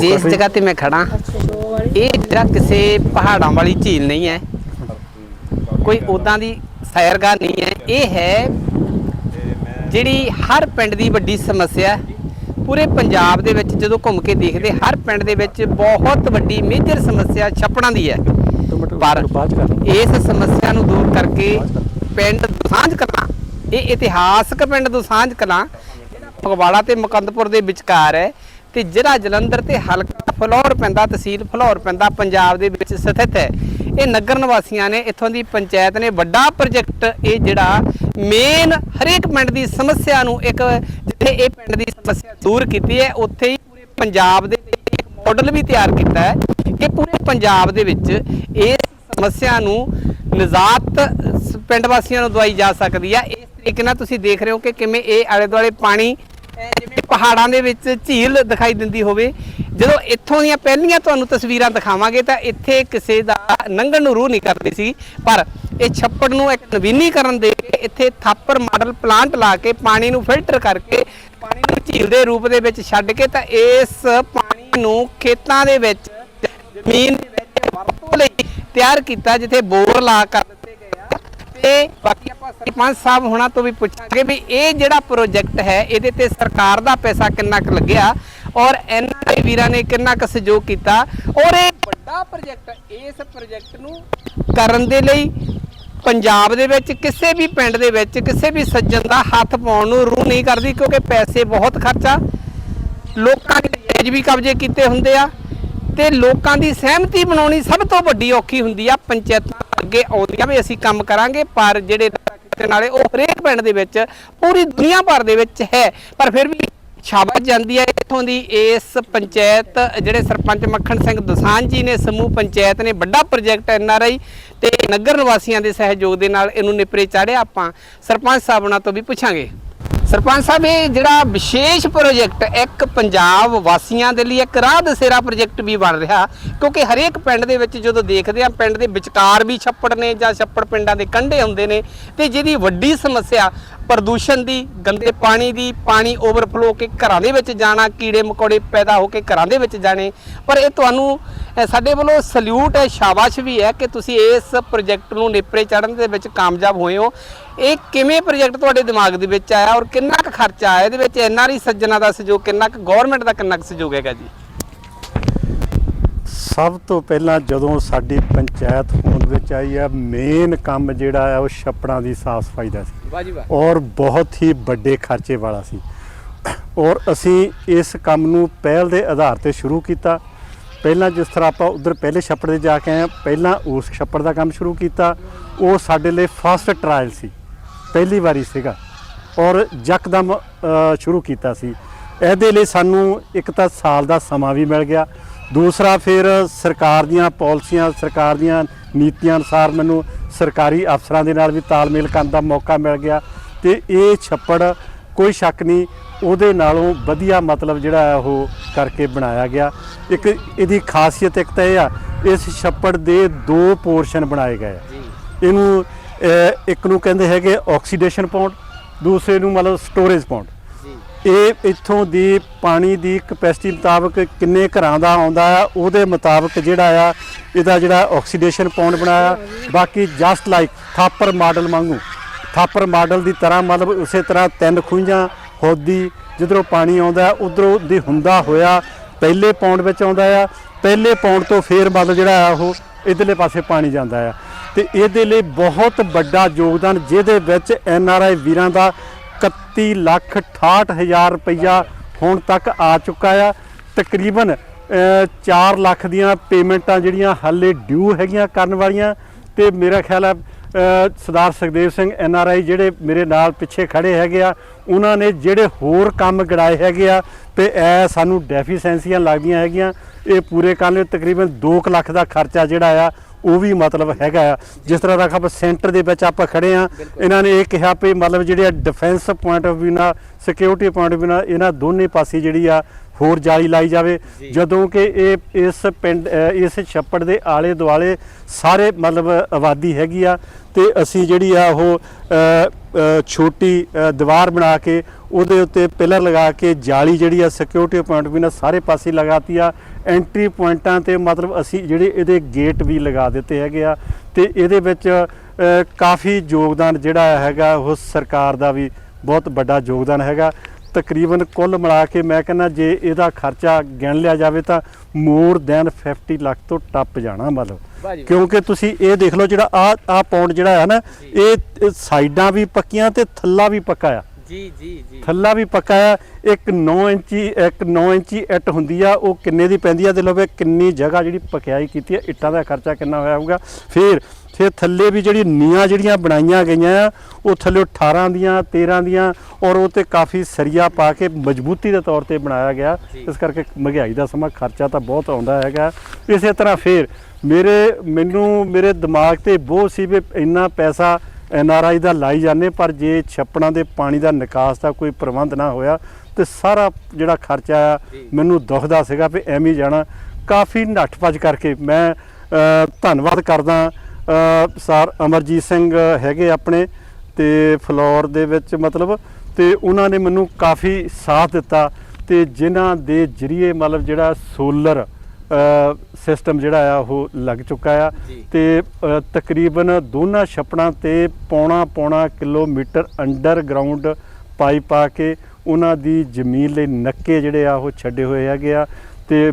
ਜਿਸ। ਜਗ੍ਹਾ ਤੇ ਮੈਂ ਖੜਾ ਇਹ ਜਿਹੜਾ ਕਿਸੇ ਪਹਾੜਾਂ ਵਾਲੀ ਝੀਲ ਨਹੀਂ ਹੈ ਕੋਈ ਉਦਾਂ ਦੀ ਸੈਰਗਾਹ ਨਹੀਂ ਹੈ ਇਹ ਹੈ ਜਿਹੜੀ ਹਰ ਪਿੰਡ ਦੀ ਵੱਡੀ ਸਮੱਸਿਆ ਹੈ। ਪੂਰੇ ਪੰਜਾਬ ਦੇ ਵਿੱਚ ਜਦੋਂ ਘੁੰਮ ਕੇ ਦੇਖਦੇ ਹਰ ਪਿੰਡ ਦੇ ਵਿੱਚ ਬਹੁਤ ਵੱਡੀ ਮੇਜਰ ਸਮੱਸਿਆ ਛੱਪੜਾਂ ਦੀ ਹੈ ਪਰ ਇਸ ਸਮੱਸਿਆ ਨੂੰ ਦੂਰ ਕਰਕੇ ਪਿੰਡ ਦੁਸਾਂਝ ਕਲਾਂ ਇਹ ਇਤਿਹਾਸਕ ਪਿੰਡ ਦੁਸਾਂਝ ਕਲਾਂ ਫਗਵਾੜਾ ਤੇ ਮੁਕੰਦਪੁਰ ਦੇ ਵਿਚਕਾਰ ਹੈ ਤੇ ਜ਼ਿਲ੍ਹਾ ਜਲੰਧਰ ਤੇ ਹਲਕਾ ਫਲੌਰ ਪੈਂਦਾ, ਤਹਿਸੀਲ ਫਲੌਰ ਪੈਂਦਾ, ਪੰਜਾਬ ਦੇ ਵਿੱਚ ਸਥਿਤ ਹੈ। ਇਹ ਨਗਰ ਨਿਵਾਸੀਆਂ ਨੇ ਇੱਥੋਂ ਦੀ ਪੰਚਾਇਤ ਨੇ ਵੱਡਾ ਪ੍ਰੋਜੈਕਟ, ਇਹ ਜਿਹੜਾ ਮੇਨ ਹਰੇਕ ਪਿੰਡ ਦੀ ਸਮੱਸਿਆ ਨੂੰ ਇੱਕ, ਜਿੱਥੇ ਇਹ ਪਿੰਡ ਦੀ ਸਮੱਸਿਆ ਦੂਰ ਕੀਤੀ ਹੈ, ਉੱਥੇ ਹੀ ਪੂਰੇ ਪੰਜਾਬ ਦੇ ਲਈ ਇੱਕ ਮਾਡਲ ਵੀ ਤਿਆਰ ਕੀਤਾ ਹੈ ਕਿ ਪੂਰੇ ਪੰਜਾਬ ਦੇ ਵਿੱਚ ਇਸ ਸਮੱਸਿਆ ਨੂੰ ਨਿਜ਼ਾਤ ਸ- ਪਿੰਡ ਵਾਸੀਆਂ ਨੂੰ ਦਵਾਈ ਜਾ ਸਕਦੀ ਹੈ। ਇਸ ਤਰੀਕੇ ਨਾਲ ਤੁਸੀਂ ਦੇਖ ਰਹੇ ਹੋ ਕਿ ਕਿਵੇਂ ਇਹ ਆਲੇ ਦੁਆਲੇ ਪਾਣੀ ਜਿਵੇਂ ਪਹਾੜਾਂ ਦੇ ਵਿੱਚ ਝੀਲ ਦਿਖਾਈ ਦਿੰਦੀ ਹੋਵੇ। ਜਦੋਂ ਇੱਥੋਂ ਦੀਆਂ ਪਹਿਲੀਆਂ ਤੁਹਾਨੂੰ ਤਸਵੀਰਾਂ ਦਿਖਾਵਾਂਗੇ ਤਾਂ ਇੱਥੇ ਕਿਸੇ ਦਾ ਨੰਗਣ ਨੂੰ ਰੂਹ ਨਹੀਂ ਕਰਦੀ ਸੀ, ਪਰ ਇਹ ਛੱਪੜ ਨੂੰ ਇੱਕ ਨਵੀਨੀਕਰਨ ਦੇ ਕੇ ਇੱਥੇ ਥਾਪਰ ਮਾਡਲ ਪਲਾਂਟ ਲਾ ਕੇ ਪਾਣੀ ਨੂੰ ਫਿਲਟਰ ਕਰਕੇ ਪਾਣੀ ਨੂੰ ਝੀਲ ਦੇ ਰੂਪ ਦੇ ਵਿੱਚ ਛੱਡ ਕੇ ਤਾਂ ਇਸ ਪਾਣੀ ਨੂੰ ਖੇਤਾਂ ਦੇ ਵਿੱਚ, ਜ਼ਮੀਨ ਦੇ ਵਿੱਚ ਵਰਤੋਂ ਲਈ ਤਿਆਰ ਕੀਤਾ, ਜਿੱਥੇ ਬੋਰ ਲਾ ਕਰ ਤੇ ਬਾਕੀ ਆਪਾਂ ਸਰਪੰਚ ਸਾਹਿਬ ਹੋਣਾ ਤੋਂ ਵੀ ਪੁੱਛਾਂਗੇ ਵੀ ਇਹ ਜਿਹੜਾ ਪ੍ਰੋਜੈਕਟ ਹੈ, ਇਹਦੇ ਤੇ ਸਰਕਾਰ ਦਾ ਪੈਸਾ ਕਿੰਨਾ ਕੁ ਲੱਗਿਆ ਔਰ ਐਨਆਰਆਈ ਵੀਰਾਂ ਨੇ ਕਿੰਨਾ ਕੁ ਸਹਿਯੋਗ ਕੀਤਾ ਔਰ ਇਹ ਵੱਡਾ ਪ੍ਰੋਜੈਕਟ ਇਸ ਪ੍ਰੋਜੈਕਟ ਨੂੰ ਕਰਨ ਦੇ ਲਈ ਪੰਜਾਬ ਦੇ ਵਿੱਚ, ਕਿਸੇ ਵੀ ਪਿੰਡ ਦੇ ਵਿੱਚ, ਕਿਸੇ ਵੀ ਸੱਜਣ ਦਾ ਹੱਥ ਪਾਉਣ ਨੂੰ ਰੂਹ ਨਹੀਂ ਕਰਦੀ ਕਿਉਂਕਿ ਪੈਸੇ ਬਹੁਤ ਖਰਚਾ। ਲੋਕਾਂ ਦੇ ਜਾਇਜ਼ ਵੀ ਕਬਜ਼ੇ ਕੀਤੇ ਹੁੰਦੇ ਆ ਤੇ ਲੋਕਾਂ ਦੀ ਸਹਿਮਤੀ ਬਣਾਉਣੀ ਸਭ ਤੋਂ ਵੱਡੀ ਔਖੀ ਹੁੰਦੀ ਆ ਪੰਚਾਇਤਾਂ ਅੱਗੇ ਆਉਂਦੀਆਂ ਵੀ ਅਸੀਂ ਕੰਮ ਕਰਾਂਗੇ, ਪਰ ਜਿਹੜੇ ਨਸ਼ਾ ਖਿੱਚਣ ਉਹ ਹਰੇਕ ਪਿੰਡ ਦੇ ਵਿੱਚ, ਪੂਰੀ ਦੁਨੀਆ ਭਰ ਦੇ ਵਿੱਚ ਹੈ। ਪਰ ਫਿਰ ਵੀ ਸ਼ਾਬਾਸ਼ ਜਾਂਦੀ ਹੈ ਇੱਥੋਂ ਦੀ ਇਸ ਪੰਚਾਇਤ, ਜਿਹੜੇ ਸਰਪੰਚ ਮੱਖਣ ਸਿੰਘ ਦਸਾਨ ਜੀ ਨੇ ਸਮੂਹ ਪੰਚਾਇਤ ਨੇ, ਵੱਡਾ ਪ੍ਰੋਜੈਕਟ ਐਨਆਰਆਈ ਤੇ ਨਗਰ ਨਿਵਾਸੀਆਂ ਦੇ ਸਹਿਯੋਗ ਦੇ ਨਾਲ ਇਹਨੂੰ ਨਿਪਰੇ ਚਾੜਿਆ ਆਪਾਂ। ਸਰਪੰਚ ਸਾਹਿਬਾਂ ਤੋਂ ਵੀ ਪੁੱਛਾਂਗੇ। ਸਰਪੰਚ ਸਾਹਿਬ, ਇਹ ਜਿਹੜਾ ਵਿਸ਼ੇਸ਼ ਪ੍ਰੋਜੈਕਟ ਇੱਕ ਪੰਜਾਬ ਵਾਸੀਆਂ ਦੇ ਲਈ ਇੱਕ ਰਾਹ ਦਸੇਰਾ ਪ੍ਰੋਜੈਕਟ ਵੀ ਬਣ ਰਿਹਾ, ਕਿਉਂਕਿ ਹਰੇਕ ਪਿੰਡ ਦੇ ਵਿੱਚ ਜਦੋਂ ਦੇਖਦੇ ਆ ਪਿੰਡ ਦੇ ਵਿਚਕਾਰ ਵੀ ਛੱਪੜ ਨੇ ਜਾਂ ਛੱਪੜ ਪਿੰਡਾਂ ਦੇ ਕੰਢੇ ਹੁੰਦੇ ਨੇ, ਤੇ ਜਿਹਦੀ ਵੱਡੀ ਸਮੱਸਿਆ ਪ੍ਰਦੂਸ਼ਣ ਦੀ, ਗੰਦੇ ਪਾਣੀ ਦੀ, ਪਾਣੀ ਓਵਰਫਲੋ ਕੇ ਘਰਾਂ ਦੇ ਵਿੱਚ ਜਾਣਾ, ਕੀੜੇ ਮਕੌੜੇ ਪੈਦਾ ਹੋ ਕੇ ਘਰਾਂ ਦੇ ਵਿੱਚ ਜਾਣੇ। ਪਰ ਇਹ ਤੁਹਾਨੂੰ ਸਾਡੇ ਵੱਲੋਂ ਸਲੂਟ ਹੈ, ਸ਼ਾਬਾਸ਼ ਵੀ ਹੈ ਕਿ ਤੁਸੀਂ ਇਸ ਪ੍ਰੋਜੈਕਟ ਨੂੰ ਨੇਪਰੇ ਚੜ੍ਹਨ ਦੇ ਵਿੱਚ ਕਾਮਯਾਬ ਹੋਏ ਹੋ। ਇਹ ਕਿਵੇਂ ਪ੍ਰੋਜੈਕਟ ਤੁਹਾਡੇ ਦਿਮਾਗ ਦੇ ਵਿੱਚ ਆਇਆ ਔਰ ਕਿੰਨਾ ਕੁ ਖਰਚਾ ਆਇਆ? ਇਹਦੇ ਵਿੱਚ ਐਨਆਰਈ ਸੱਜਣਾ ਦਾ ਸਹਿਯੋਗ ਕਿੰਨਾ ਕੁ ਗਵਰਨਮੈਂਟ ਦਾ ਕਿੰਨਾ ਕੁ ਸਹਿਯੋਗ ਹੈਗਾ ਜੀ? ਸਭ ਤੋਂ ਪਹਿਲਾਂ ਜਦੋਂ ਸਾਡੀ ਪੰਚਾਇਤ ਹੋਂਦ ਵਿੱਚ ਆਈ ਆ ਮੇਨ ਕੰਮ ਜਿਹੜਾ ਆ ਉਹ ਛੱਪੜਾਂ ਦੀ ਸਾਫ਼ ਸਫ਼ਾਈ ਦਾ ਸੀ। ਵਾਹ ਜੀ ਵਾਹ। ਔਰ ਬਹੁਤ ਹੀ ਵੱਡੇ ਖਰਚੇ ਵਾਲਾ ਸੀ। ਔਰ ਅਸੀਂ ਇਸ ਕੰਮ ਨੂੰ ਪਹਿਲ ਦੇ ਆਧਾਰ ਤੇ ਸ਼ੁਰੂ ਕੀਤਾ। ਪਹਿਲਾਂ ਜਿਸ ਤਰ੍ਹਾਂ ਆਪਾਂ ਉਧਰ ਪਹਿਲੇ ਛੱਪੜ ਦੇ ਜਾ ਕੇ ਆਏ ਹਾਂ, ਪਹਿਲਾਂ ਉਸ ਛੱਪੜ ਦਾ ਕੰਮ ਸ਼ੁਰੂ ਕੀਤਾ। ਉਹ ਸਾਡੇ ਲਈ ਫਸਟ ਟਰਾਇਲ ਸੀ। ਪਹਿਲੀ ਵਾਰੀ ਸੀਗਾ ਔਰ ਯਕਦਮ ਸ਼ੁਰੂ ਕੀਤਾ ਸੀ। ਇਹਦੇ ਲਈ ਸਾਨੂੰ ਇੱਕ ਤਾਂ ਸਾਲ ਦਾ ਸਮਾਂ ਵੀ ਮਿਲ ਗਿਆ। ਦੂਸਰਾ ਫਿਰ ਸਰਕਾਰ ਦੀਆਂ ਪਾਲਿਸੀਆਂ ਸਰਕਾਰ ਦੀਆਂ ਨੀਤੀਆਂ ਅਨੁਸਾਰ ਮੈਨੂੰ ਸਰਕਾਰੀ ਅਫਸਰਾਂ ਦੇ ਨਾਲ ਵੀ ਤਾਲਮੇਲ ਕਰਨ ਦਾ ਮੌਕਾ ਮਿਲ ਗਿਆ ਤੇ ਇਹ ਛੱਪੜ ਕੋਈ ਸ਼ੱਕ ਨਹੀਂ ਉਹਦੇ ਨਾਲੋਂ ਵਧੀਆ ਮਤਲਬ ਜਿਹੜਾ ਹੈ ਉਹ ਕਰਕੇ ਬਣਾਇਆ ਗਿਆ। ਇੱਕ ਇਹਦੀ ਖਾਸੀਅਤ ਇੱਕ ਤਾਂ ਇਹ ਆ ਇਸ ਛੱਪੜ ਦੇ ਦੋ ਪੋਰਸ਼ਨ ਬਣਾਏ ਗਏ ਇਹਨੂੰ ਇੱਕ ਨੂੰ ਕਹਿੰਦੇ ਹੈਗੇ ਆਕਸੀਡੇਸ਼ਨ ਪੌਂਡ ਦੂਸਰੇ ਨੂੰ ਮਤਲਬ ਸਟੋਰੇਜ ਪੌਂਡ। ਇਹ ਇੱਥੋਂ ਦੀ ਪਾਣੀ ਦੀ ਕਪੈਸਿਟੀ ਮੁਤਾਬਕ ਕਿੰਨੇ ਘਰਾਂ ਦਾ ਆਉਂਦਾ ਆ ਉਹਦੇ ਮੁਤਾਬਕ ਜਿਹੜਾ ਆ ਇਹਦਾ ਜਿਹੜਾ ਆਕਸੀਡੇਸ਼ਨ ਪੌਂਡ ਬਣਾਇਆ। ਬਾਕੀ ਜਸਟ ਲਾਈਕ ਥਾਪਰ ਮਾਡਲ ਵਾਂਗੂ ਥਾਪਰ ਮਾਡਲ ਦੀ ਤਰ੍ਹਾਂ ਮਤਲਬ ਉਸੇ ਤਰ੍ਹਾਂ ਤਿੰਨ ਖੂੰਜਾਂ ਹੋਦੀ ਜਿੱਧਰੋਂ ਪਾਣੀ ਆਉਂਦਾ ਉਧਰੋਂ ਦੀ ਹੁੰਦਾ ਹੋਇਆ ਪਹਿਲੇ ਪੌਂਡ ਵਿੱਚ ਆਉਂਦਾ ਆ। ਪਹਿਲੇ ਪੌਂਡ ਤੋਂ ਫੇਰ ਮਤਲਬ ਜਿਹੜਾ ਆ ਉਹ ਇਧਰਲੇ ਪਾਸੇ ਪਾਣੀ ਜਾਂਦਾ ਆ। ਤੇ ਇਹਦੇ ਲਈ ਬਹੁਤ ਵੱਡਾ ਯੋਗਦਾਨ, ਜਿਹਦੇ ਵਿੱਚ ਐਨ ਆਰ ਆਈ ਵੀਰਾਂ ਦਾ 31 ਲੱਖ 68 ਹਜ਼ਾਰ ਰੁਪਈਆ ਹੁਣ ਤੱਕ ਆ ਚੁੱਕਾ ਆ। ਤਕਰੀਬਨ 4 ਲੱਖ ਦੀਆਂ ਪੇਮੈਂਟਾਂ ਜਿਹੜੀਆਂ ਹਾਲੇ ਡਿਊ ਹੈਗੀਆਂ ਕਰਨ ਵਾਲੀਆਂ ਤੇ ਮੇਰਾ ਖਿਆਲ ਆ Sardar Sukhdev Singh N R I ਜਿਹੜੇ ਮੇਰੇ ਨਾਲ ਪਿੱਛੇ ਖੜੇ ਹੈਗੇ ਆ, ਉਹਨਾਂ ਨੇ ਜਿਹੜੇ ਹੋਰ ਕੰਮ ਗੜਾਏ ਹੈਗੇ ਆ ਤੇ ਐ ਸਾਨੂੰ ਡੈਫੀਸੈਂਸੀਆਂ ਲੱਗਦੀਆਂ ਹੈਗੀਆਂ। ਇਹ ਪੂਰੇ ਕਰਨ ਲਈ ਤਕਰੀਬਨ 2 ਲੱਖ ਦਾ ਖਰਚਾ ਜਿਹੜਾ ਆ ਉਹ ਵੀ ਮਤਲਬ ਹੈਗਾ ਜਿਸ ਤਰ੍ਹਾਂ ਦਾ ਆਪਾਂ ਸੈਂਟਰ ਦੇ ਵਿੱਚ ਆਪਾਂ ਖੜੇ ਆ ਇਹਨਾਂ ਨੇ ਇਹ ਕਿਹਾ ਵੀ ਮਤਲਬ ਜਿਹੜੇ ਡਿਫੈਂਸ ਪੁਆਇੰਟ ਆਫ View ਨਾਲ ਸਿਕਿਉਰਿਟੀ ਪੁਆਇੰਟ ਆਫ View ਨਾਲ ਇਹਨਾਂ ਦੋਨੇ ਪਾਸੇ ਜਿਹੜੀ ਆ ਹੋਰ ਜਾਲੀ ਲਾਈ ਜਾਵੇ। ਜਦੋਂ ਕਿ ਇਹ ਇਸ ਪਿੰਡ ਇਸ ਛੱਪੜ ਦੇ ਆਲੇ ਦੁਆਲੇ ਸਾਰੇ ਮਤਲਬ ਆਬਾਦੀ ਹੈਗੀ ਆ ਤੇ ਅਸੀਂ ਜਿਹੜੀ ਆ ਉਹ ਛੋਟੀ ਦੀਵਾਰ ਬਣਾ ਕੇ ਉਹਦੇ ਉੱਤੇ ਪਿਲਰ ਲਗਾ ਕੇ ਜਾਲੀ ਜਿਹੜੀ ਆ ਸਿਕਿਉਰਿਟੀ ਪੁਆਇੰਟ ਵੀ ਨਾ ਸਾਰੇ ਪਾਸੇ ਲਗਾਤੀ ਆ। ਐਂਟਰੀ ਪੁਆਇੰਟਾਂ ਤੇ ਮਤਲਬ ਅਸੀਂ ਜਿਹੜੇ ਇਹਦੇ ਗੇਟ ਵੀ ਲਗਾ ਦਿੱਤੇ ਹੈਗੇ ਆ ਤੇ ਇਹਦੇ ਵਿੱਚ ਕਾਫੀ ਯੋਗਦਾਨ ਜਿਹੜਾ ਹੈਗਾ ਉਹ ਸਰਕਾਰ ਦਾ ਵੀ ਬਹੁਤ ਵੱਡਾ ਯੋਗਦਾਨ ਹੈਗਾ। ਤਕਰੀਬਨ ਕੁੱਲ ਮਿਲਾ ਕੇ ਮੈਂ ਕਹਿੰਦਾ ਜੇ ਇਹਦਾ ਖਰਚਾ ਗਿਣ ਲਿਆ ਜਾਵੇ ਤਾਂ ਮੋਰ ਦੈਨ 50 ਲੱਖ ਤੋਂ ਟੱਪ ਜਾਣਾ ਮਤਲਬ। ਕਿਉਂਕਿ ਤੁਸੀਂ ਇਹ ਦੇਖ ਲਓ ਜਿਹੜਾ ਆ ਆ ਪੌਂਡ ਜਿਹੜਾ ਹੈ ਨਾ ਇਹ ਸਾਈਡਾਂ ਵੀ ਪੱਕੀਆਂ ਤੇ ਥੱਲਾ ਵੀ ਪੱਕਾ ਆ। ਜੀ ਜੀ ਜੀ। ਥੱਲਾ ਵੀ ਪੱਕਾ ਆ ਇੱਕ 9 ਇੰਚੀ ਇੱਕ 9 ਇੰਚੀ ਇੱਟ ਹੁੰਦੀ ਆ ਉਹ ਕਿੰਨੇ ਦੀ ਪੈਂਦੀ ਆ ਦੇ ਲਓ ਵੀ ਕਿੰਨੀ ਜਗ੍ਹਾ ਜਿਹੜੀ ਪਕਿਆਈ ਕੀਤੀ ਆ ਇੱਟਾਂ ਦਾ ਖਰਚਾ ਕਿੰਨਾ ਹੋਇਆ ਹੋਊਗਾ। ਫਿਰ ਫਿਰ ਥੱਲੇ ਵੀ ਜਿਹੜੀ ਨੀਆਂ ਜਿਹੜੀਆਂ ਬਣਾਈਆਂ ਗਈਆਂ ਆ ਉਹ ਥੱਲੇ 18 ਦੀਆਂ 13 ਦੀਆਂ ਔਰ ਉਹ ਤੇ ਕਾਫੀ ਸਰੀਆ ਪਾ ਕੇ ਮਜ਼ਬੂਤੀ ਦੇ ਤੌਰ ਤੇ ਬਣਾਇਆ ਗਿਆ। ਇਸ ਕਰਕੇ ਮਹਿੰਗਾਈ ਦਾ ਸਮਾਂ ਖਰਚਾ ਤਾਂ ਬਹੁਤ ਆਉਂਦਾ ਹੈਗਾ। ਇਸੇ ਤਰ੍ਹਾਂ ਫਿਰ ਮੇਰੇ ਮੈਨੂੰ ਮੇਰੇ ਦਿਮਾਗ ਤੇ ਬੋਝ ਸੀ ਵੀ ਇੰਨਾ ਪੈਸਾ ਐਨ ਆਰ ਆਈ ਦਾ ਲਾਈ ਜਾਂਦੇ ਪਰ ਜੇ ਛੱਪੜਾਂ ਦੇ ਪਾਣੀ ਦਾ ਨਿਕਾਸ ਦਾ ਕੋਈ ਪ੍ਰਬੰਧ ਨਾ ਹੋਇਆ ਤੇ ਸਾਰਾ ਜਿਹੜਾ ਖਰਚਾ ਆ। ਮੈਨੂੰ ਦੁਖਦਾ ਸੀਗਾ ਵੀ ਐਵੇਂ ਹੀ ਜਾਣਾ ਕਾਫੀ ਨੱਠ ਭੱਜ ਕਰਕੇ ਮੈਂ ਧੰਨਵਾਦ ਕਰਦਾ ਸਰ ਅਮਰਜੀਤ ਸਿੰਘ ਹੈਗੇ ਆਪਣੇ ਤੇ ਫਲੋਰ ਦੇ ਵਿੱਚ ਮਤਲਬ ਤੇ ਉਹਨਾਂ ਨੇ ਮੈਨੂੰ ਕਾਫੀ ਸਾਥ ਦਿੱਤਾ ਤੇ ਜਿਨ੍ਹਾਂ ਦੇ ਜਰੀਏ ਮਤਲਬ ਜਿਹੜਾ ਸੋਲਰ ਸਿਸਟਮ ਜਿਹੜਾ ਆ ਉਹ ਲੱਗ ਚੁੱਕਾ ਆ। ਤੇ ਤਕਰੀਬਨ ਦੋਨਾਂ ਛੱਪੜਾਂ ਤੇ ਪੌਣਾ ਪੌਣਾ ਕਿਲੋਮੀਟਰ ਅੰਡਰਗਰਾਉਂਡ ਪਾਈਪ ਪਾ ਕੇ ਉਹਨਾਂ ਦੀ ਜ਼ਮੀਨ ਲਈ ਨੱਕੇ ਜਿਹੜੇ ਆ ਉਹ ਛੱਡੇ ਹੋਏ ਹੈਗੇ ਆ। ਤੇ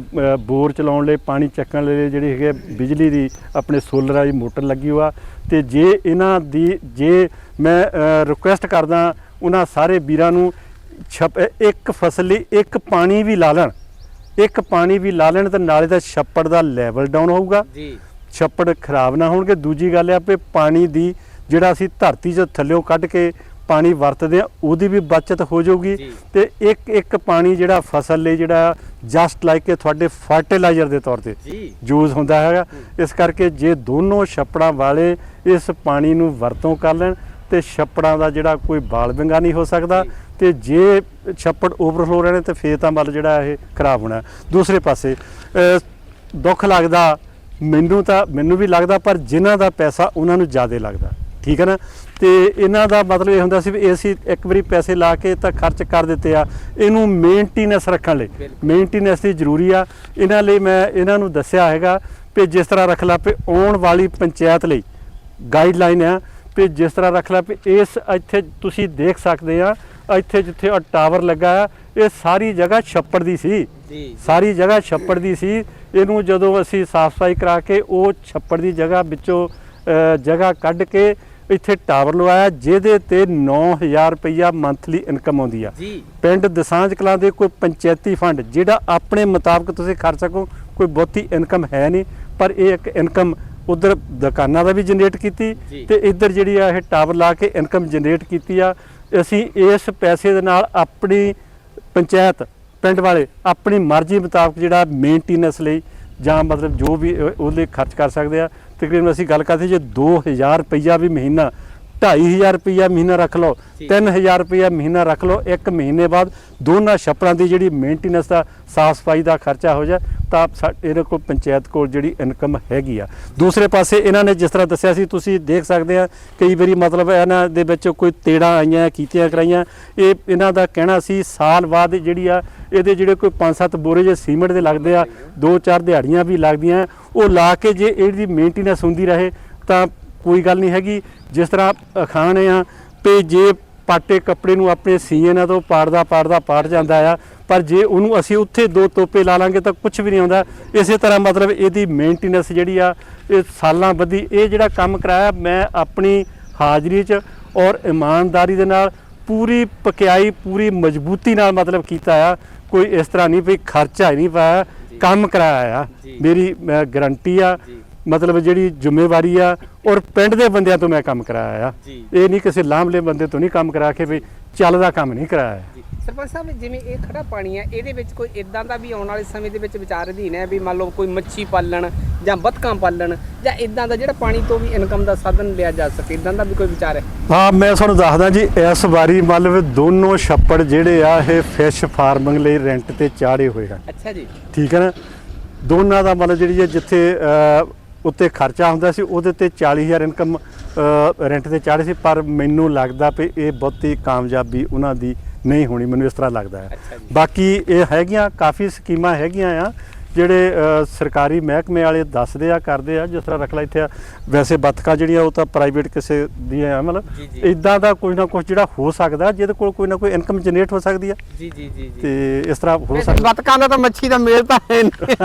ਬੋਰ ਚਲਾਉਣ ਲਈ ਪਾਣੀ ਚੱਕਣ ਲਈ ਜਿਹੜੀ ਹੈਗੇ ਬਿਜਲੀ ਦੀ ਆਪਣੇ ਸੋਲਰ ਵਾਲੀ ਮੋਟਰ ਲੱਗੀ ਹੋਆ। ਤੇ ਜੇ ਇਹਨਾਂ ਦੀ ਜੇ ਮੈਂ ਰਿਕੁਐਸਟ ਕਰਦਾ ਉਹਨਾਂ ਸਾਰੇ ਵੀਰਾਂ ਨੂੰ ਛਪ ਇੱਕ ਫਸਲ ਲਈ ਇੱਕ ਪਾਣੀ ਵੀ ਲਾ ਲੈਣ। ਇੱਕ ਪਾਣੀ ਵੀ ਲਾ ਲੈਣ ਤਾਂ ਨਾਲੇ ਦਾ ਛੱਪੜ ਦਾ ਲੈਵਲ ਡਾਊਨ ਹੋਊਗਾ। ਜੀ। ਛੱਪੜ ਖਰਾਬ ਨਾ ਹੋਣਗੇ। ਦੂਜੀ ਗੱਲ ਆ ਵੀ ਪਾਣੀ ਦੀ ਜਿਹੜਾ ਅਸੀਂ ਧਰਤੀ 'ਚ ਥੱਲਿਓਂ ਕੱਢ ਕੇ ਪਾਣੀ ਵਰਤਦੇ ਆ ਉਹਦੀ ਵੀ ਬਚਤ ਹੋ ਜਾਊਗੀ। ਤੇ ਇੱਕ ਇੱਕ ਪਾਣੀ ਜਿਹੜਾ ਫਸਲ ਲਈ ਜਿਹੜਾ ਜਸਟ ਲਾਈਕ ਕਿ ਤੁਹਾਡੇ ਫਰਟੀਲਾਈਜ਼ਰ ਦੇ ਤੌਰ ਤੇ ਯੂਜ਼ ਹੁੰਦਾ ਹੈਗਾ। ਇਸ ਕਰਕੇ ਜੇ ਦੋਨੋਂ ਛੱਪੜਾਂ ਵਾਲੇ ਇਸ ਪਾਣੀ ਨੂੰ ਵਰਤੋਂ ਕਰ ਲੈਣ ਤੇ ਛੱਪੜਾਂ ਦਾ ਜਿਹੜਾ ਕੋਈ ਬਾਲ ਵਿੰਗਾ ਨਹੀਂ ਹੋ ਸਕਦਾ। ਤੇ ਜੇ ਛੱਪੜ ਓਵਰਫਲੋ ਰਹਿਣੇ ਤੇ ਫੇਰ ਤਾਂ ਮਤਲਬ ਜਿਹੜਾ ਇਹ ਖਰਾਬ ਹੋਣਾ। ਦੂਸਰੇ ਪਾਸੇ ਦੁੱਖ ਲੱਗਦਾ ਮੈਨੂੰ ਤਾਂ ਮੈਨੂੰ ਵੀ ਲੱਗਦਾ ਪਰ ਜਿਨ੍ਹਾਂ ਦਾ ਪੈਸਾ ਉਹਨਾਂ ਨੂੰ ਜ਼ਿਆਦਾ ਲੱਗਦਾ। ਠੀਕ ਹੈ ਨਾ? ਤੇ ਇਹਨਾਂ ਦਾ ਮਤਲਬ ਇਹ ਹੁੰਦਾ ਸੀ ਵੀ ਅਸੀਂ ਇੱਕ ਵਾਰੀ ਪੈਸੇ ਲਾ ਕੇ ਤਾਂ ਖਰਚ ਕਰ ਦਿੱਤੇ ਆ। ਇਹਨੂੰ ਮੇਨਟੇਨੈਂਸ ਰੱਖਣ ਲਈ। ਮੇਨਟੇਨੈਂਸ ਦੀ ਜ਼ਰੂਰੀ ਆ। ਇਹਨਾਂ ਲਈ ਮੈਂ ਇਹਨਾਂ ਨੂੰ ਦੱਸਿਆ ਹੈਗਾ ਕਿ ਜਿਸ ਤਰ੍ਹਾਂ ਰੱਖ ਲਾ ਵੀ ਆਉਣ ਵਾਲੀ ਪੰਚਾਇਤ ਲਈ ਗਾਈਡਲਾਈਨ ਆ। ਵੀ ਜਿਸ ਤਰ੍ਹਾਂ ਰੱਖ ਲਾ ਵੀ ਇਸ ਇੱਥੇ ਤੁਸੀਂ ਦੇਖ ਸਕਦੇ ਆ ਇੱਥੇ ਜਿੱਥੇ ਆ ਟਾਵਰ ਲੱਗਾ ਆ ਇਹ ਸਾਰੀ ਜਗ੍ਹਾ ਛੱਪੜ ਦੀ ਸੀ। ਸਾਰੀ ਜਗ੍ਹਾ ਛੱਪੜ ਦੀ ਸੀ। ਇਹਨੂੰ ਜਦੋਂ ਅਸੀਂ ਸਾਫ਼ ਸਫ਼ਾਈ ਕਰਾ ਕੇ ਉਹ ਛੱਪੜ ਦੀ ਜਗ੍ਹਾ ਵਿੱਚੋਂ ਜਗ੍ਹਾ ਕੱਢ ਕੇ ਇੱਥੇ ਟਾਵਰ ਲਵਾਇਆ ਜਿਹਦੇ ਤੇ 9000 ਰੁਪਈਆ ਮੰਥਲੀ ਇਨਕਮ ਆਉਂਦੀ ਆ। ਪਿੰਡ ਦਸਾਂਝ ਕਲਾਂ ਦੇ ਕੋਈ ਪੰਚਾਇਤੀ ਫੰਡ ਜਿਹੜਾ ਆਪਣੇ ਮੁਤਾਬਕ ਤੁਸੀਂ ਖਰਚ ਸਕੋ ਕੋਈ ਬਹੁਤੀ ਇਨਕਮ ਹੈ ਨਹੀਂ ਪਰ ਇਹ ਇੱਕ ਇਨਕਮ ਉਧਰ ਦੁਕਾਨਾਂ ਦਾ ਵੀ ਜਨਰੇਟ ਕੀਤੀ। ਤੇ ਇੱਧਰ ਜਿਹੜੀ ਆ ਇਹ ਟਾਵਰ ਲਾ ਕੇ ਇਨਕਮ ਜਨਰੇਟ ਕੀਤੀ ਆ ਅਸੀਂ ਇਸ ਪੈਸੇ ਦੇ ਨਾਲ ਆਪਣੀ ਪੰਚਾਇਤ ਪਿੰਡ ਵਾਲੇ ਆਪਣੀ ਮਰਜ਼ੀ ਮੁਤਾਬਕ ਜਿਹੜਾ ਮੇਨਟੇਨੈਂਸ ਲਈ ਜਾਂ ਮਤਲਬ ਜੋ ਵੀ ਉਹ- ਉਹਦੇ ਖਰਚ ਕਰ ਸਕਦੇ ਆ ਤਕਰੀਬਨ ਅਸੀਂ ਗੱਲ ਕਰਦੇ ਜੇ 2000 ਰੁਪਈਆ ਵੀ ਮਹੀਨਾ 2500 ਰੁਪਈਆ ਮਹੀਨਾ ਰੱਖ ਲਓ ਜੀ। 3000 ਰੁਪਈਆ ਮਹੀਨਾ ਰੱਖ ਲਓ ਇੱਕ ਮਹੀਨੇ ਬਾਅਦ ਦੋਨਾਂ ਛੱਪੜਾਂ ਦੀ ਜਿਹੜੀ ਮੇਨਟੇਨੈਂਸ ਦਾ ਸਾਫ਼ ਸਫ਼ਾਈ ਦਾ ਖਰਚਾ ਹੋ ਜਾ ਤਾਂ ਇਹਦੇ ਕੋਲ ਪੰਚਾਇਤ ਕੋਲ ਜਿਹੜੀ ਇਨਕਮ ਹੈਗੀ ਆ ਦੂਸਰੇ ਪਾਸੇ ਇਹਨਾਂ ਨੇ ਜਿਸ ਤਰ੍ਹਾਂ ਦੱਸਿਆ ਸੀ ਤੁਸੀਂ ਦੇਖ ਸਕਦੇ ਆ ਕਈ ਵਾਰੀ ਮਤਲਬ ਇਹਨਾਂ ਦੇ ਵਿੱਚ ਕੋਈ ਤੇੜਾਂ ਆਈਆਂ ਕੀਤੀਆਂ ਕਰਾਈਆਂ ਇਹ ਇਹਨਾਂ ਦਾ ਕਹਿਣਾ ਸੀ ਸਾਲ ਬਾਅਦ ਜਿਹੜੀ ਆ ਇਹਦੇ ਜਿਹੜੇ ਕੋਈ 5-7 ਬੋਰੇ ਜੇ ਸੀਮੈਂਟ ਦੇ ਲੱਗਦੇ ਆ ਦੋ ਚਾਰ ਦਿਹਾੜੀਆਂ ਵੀ ਲੱਗਦੀਆਂ ਉਹ ਲਾ ਕੇ ਜੇ ਇਹਦੀ ਮੇਨਟੇਨੈਂਸ ਹੁੰਦੀ ਰਹੇ ਤਾਂ ਕੋਈ ਗੱਲ ਨਹੀਂ ਹੈਗੀ। ਜਿਸ ਤਰ੍ਹਾਂ ਅਖਾਣ ਆ ਤੇ ਜੇ ਪਾਟੇ ਕੱਪੜੇ ਨੂੰ ਆਪਣੇ ਸੀਏ ਨਾਲ ਤੋਂ ਪਾੜਦਾ ਪਾੜਦਾ ਪਾੜ ਜਾਂਦਾ ਆ ਪਰ ਜੇ ਉਹਨੂੰ ਅਸੀਂ ਉੱਥੇ ਦੋ ਤੋਪੇ ਲਾ ਲਾਂਗੇ ਤਾਂ ਕੁਝ ਵੀ ਨਹੀਂ ਆਉਂਦਾ। ਇਸੇ ਤਰ੍ਹਾਂ ਮਤਲਬ ਇਹਦੀ ਮੇਨਟੇਨੈਂਸ ਜਿਹੜੀ ਆ ਇਹ ਸਾਲਾਂ ਬੱਧੀ ਇਹ ਜਿਹੜਾ ਕੰਮ ਕਰਾਇਆ ਮੈਂ ਆਪਣੀ ਹਾਜ਼ਰੀ 'ਚ ਔਰ ਇਮਾਨਦਾਰੀ ਦੇ ਨਾਲ ਪੂਰੀ ਪਕਿਆਈ ਪੂਰੀ ਮਜ਼ਬੂਤੀ ਨਾਲ ਮਤਲਬ ਕੀਤਾ ਆ। ਕੋਈ ਇਸ ਤਰ੍ਹਾਂ ਨਹੀਂ ਵੀ ਖਰਚਾ ਹੀ ਨਹੀਂ ਪਾਇਆ ਕੰਮ ਕਰਾਇਆ ਆ। ਮੇਰੀ ਗਰੰਟੀ ਆ। ਮਤਲਬ ਜਿਹੜੀ ਜ਼ਿੰਮੇਵਾਰੀ ਆ ਔਰ ਪਿੰਡ ਦੇ ਬੰਦਿਆਂ ਤੋਂ ਮੈਂ ਕੰਮ ਕਰਾਇਆ ਆ। ਇਹ ਨਹੀਂ ਕਿਸੇ ਲਾਂਭਲੇ ਬੰਦੇ ਤੋਂ ਨਹੀਂ ਕੰਮ ਕਰਾ ਕੇ ਵੀ ਚੱਲਦਾ ਕੰਮ ਨਹੀਂ ਕਰਾਇਆ। ਜੀ। ਸਰਪੰਚ ਸਾਹਿਬ ਜਿਵੇਂ ਇਹ ਖੜਾ ਪਾਣੀ ਹੈ ਇਹਦੇ ਵਿੱਚ ਕੋਈ ਇਦਾਂ ਦਾ ਵੀ ਆਉਣ ਵਾਲੇ ਸਮੇਂ ਦੇ ਵਿੱਚ ਵਿਚਾਰ ਅਧੀਨ ਹੈ ਵੀ ਮੰਨ ਲਓ ਕੋਈ ਮੱਛੀ ਪਾਲਣ ਜਾਂ ਬਤਕਾਂ ਪਾਲਣ ਜਾਂ ਇਦਾਂ ਦਾ ਜਿਹੜਾ ਪਾਣੀ ਤੋਂ ਵੀ ਇਨਕਮ ਦਾ ਸਾਧਨ ਲਿਆ ਜਾ ਸਕੇ ਇਦਾਂ ਦਾ ਵੀ ਕੋਈ ਵਿਚਾਰ ਹੈ? ਹਾਂ ਮੈਂ ਤੁਹਾਨੂੰ ਦੱਸਦਾ ਜੀ ਇਸ ਵਾਰੀ ਮਤਲਬ ਦੋਨੋਂ ਛੱਪੜ ਜਿਹੜੇ ਆ ਇਹ ਫਿਸ਼ ਫਾਰਮਿੰਗ ਲਈ ਰੈਂਟ ਤੇ ਚਾੜੇ ਹੋਏ ਹਨ। ਅੱਛਾ ਜੀ। ਠੀਕ ਹੈ ਨਾ? ਦੋਨਾਂ ਦਾ ਮਤਲਬ ਜਿਹੜੀ ਹੈ ਜਿੱਥੇ ਉੱਤੇ ਖਰਚਾ ਹੁੰਦਾ ਸੀ ਉਹਦੇ ਤੇ 40000 ਇਨਕਮ ਰੈਂਟ ਤੇ ਚਾੜੇ ਸੀ ਪਰ ਮੈਨੂੰ ਲੱਗਦਾ ਵੀ ਇਹ ਬਹੁਤੀ ਕਾਮਯਾਬੀ ਉਹਨਾਂ ਦੀ ਨਹੀਂ ਹੋਣੀ ਮੈਨੂੰ ਇਸ ਤਰ੍ਹਾਂ ਲੱਗਦਾ ਹੈ। ਬਾਕੀ ਇਹ ਹੈਗੀਆਂ ਕਾਫੀ ਸਕੀਮਾਂ ਹੈਗੀਆਂ ਆ ਜਿਹੜੇ ਸਰਕਾਰੀ ਮਹਿਕਮੇ ਵਾਲੇ ਦੱਸਦੇ ਆ ਕਰਦੇ ਆ ਜਿਸ ਤਰ੍ਹਾਂ ਰੱਖ ਲਾ ਇੱਥੇ ਆ, ਵੈਸੇ ਬੱਤਕਾਂ ਜਿਹੜੀਆਂ ਉਹ ਤਾਂ ਪ੍ਰਾਈਵੇਟ ਕਿਸੇ ਦੀਆਂ ਆ ਮਤਲਬ। ਇਦਾਂ ਦਾ ਕੋਈ ਨਾ ਕੁਝ ਜਿਹੜਾ ਹੋ ਸਕਦਾ ਜਿਹਦੇ ਕੋਲ ਕੋਈ ਨਾ ਕੋਈ ਇਨਕਮ ਜਨਰੇਟ ਹੋ ਸਕਦੀ ਆ। ਜੀ ਜੀ ਜੀ ਜੀ। ਤੇ ਇਸ ਤਰ੍ਹਾਂ ਹੋ ਸਕਦਾ। ਬਤਕਾਂ ਦਾ ਤਾਂ ਮੱਛੀ ਦਾ ਮੇਲ ਤਾਂ ਹੈ ਨਹੀਂ।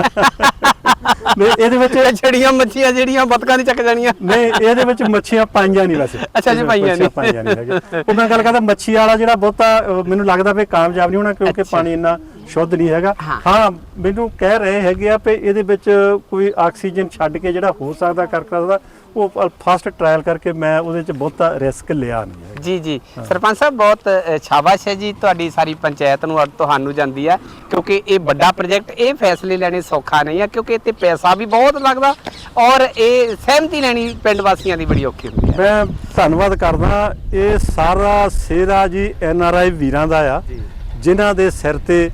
ਇਹਦੇ ਵਿੱਚ ਇਹ ਛੜੀਆਂ ਮੱਛੀਆਂ ਜਿਹੜੀਆਂ ਬਤਕਾਂ ਦੀ ਚੱਕ ਜਾਣੀਆਂ। ਨਹੀਂ ਇਹਦੇ ਵਿੱਚ ਮੱਛੀਆਂ ਪਾਈਆਂ ਨਹੀਂ ਵੈਸੇ। ਅੱਛਾ ਜੀ, ਪਾਈਆਂ ਨਹੀਂ। ਪਾਈਆਂ ਨਹੀਂ ਹੈਗੇ ਉਹ ਮੈਂ ਗੱਲ ਕਰਦਾ ਮੱਛੀ ਵਾਲਾ ਜਿਹੜਾ ਬਹੁਤਾ ਮੈਨੂੰ ਲੱਗਦਾ ਵੀ ਕਾਮਯਾਬ ਨਹੀਂ ਹੋਣਾ ਕਿਉਂਕਿ। ਪਾਣੀ ਇੰਨਾ ਸ਼ੁੱਧ ਨਹੀਂ ਹੈਗਾ। ਹਾਂ। ਮੈਨੂੰ ਕਹਿ ਰਹੇ ਹੈਗੇ ਆ ਵੀ ਇਹਦੇ ਵਿੱਚ ਕੋਈ ਆਕਸੀਜਨ ਛੱਡ ਕੇ ਜਿਹੜਾ ਹੋ ਸਕਦਾ ਕਰ ਸਕਦਾ ਉਹ ਫਸਟ ਟ੍ਰਾਇਲ ਕਰਕੇ ਮੈਂ ਉਹਦੇ ਵਿੱਚ ਬਹੁਤਾ ਰਿਸਕ ਲਿਆ ਨਹੀਂ ਜੀ ਜੀ। ਸਰਪੰਚ ਸਾਹਿਬ ਬਹੁਤ ਸ਼ਾਬਾਸ਼ ਹੈ ਜੀ ਤੁਹਾਡੀ ਸਾਰੀ ਪੰਚਾਇਤ ਨੂੰ ਔਰ ਤੁਹਾਨੂੰ ਜਾਂਦੀ ਹੈ ਕਿਉਂਕਿ ਇਹ ਵੱਡਾ ਪ੍ਰੋਜੈਕਟ ਇਹ ਫੈਸਲੇ ਲੈਣੇ ਸੌਖਾ ਨਹੀਂ ਹੈ ਕਿਉਂਕਿ ਇੱਥੇ ਪੈਸਾ ਵੀ ਬਹੁਤ ਲੱਗਦਾ ਔਰ ਇਹ ਸਹਿਮਤੀ ਲੈਣੀ ਪਿੰਡ ਵਾਸੀਆਂ ਦੀ ਬੜੀ ਔਖੀ ਹੁੰਦੀ ਹੈ ਮੈਂ ਧੰਨਵਾਦ ਕਰਦਾ ਇਹ ਸਾਰਾ ਸੇਰਾ ਜੀ ਐਨ ਆਰ ਆਈ ਵੀਰਾਂ ਦਾ ਆ। ਜਿਨ੍ਹਾਂ ਦੇ ਸਿਰ ਤੇ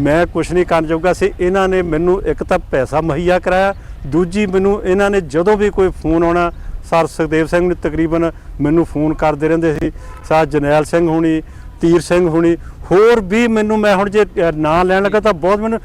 ਮੈਂ ਕੁਝ ਨਹੀਂ ਕਰਨ ਜੋਗਾ ਸੀ। ਇਹਨਾਂ ਨੇ ਮੈਨੂੰ ਇੱਕ ਤਾਂ ਪੈਸਾ ਮੁਹੱਈਆ ਕਰਾਇਆ ਦੂਜੀ ਮੈਨੂੰ ਇਹਨਾਂ ਨੇ ਜਦੋਂ ਵੀ ਕੋਈ ਫੋਨ ਆਉਣਾ ਸਰ ਸੁਖਦੇਵ ਸਿੰਘ ਨੇ ਤਕਰੀਬਨ ਮੈਨੂੰ ਫੋਨ ਕਰਦੇ ਰਹਿੰਦੇ ਸੀ ਸਰ ਜਰਨੈਲ ਸਿੰਘ ਹੁਣੀ ਤੀਰ ਸਿੰਘ ਹੁਣੀ ਹੋਰ ਵੀ ਮੈਨੂੰ ਮੈਂ ਹੁਣ ਜੇ ਨਾਂ ਲੈਣ ਲੱਗਾ ਤਾਂ ਬਹੁਤ ਮੈਨੂੰ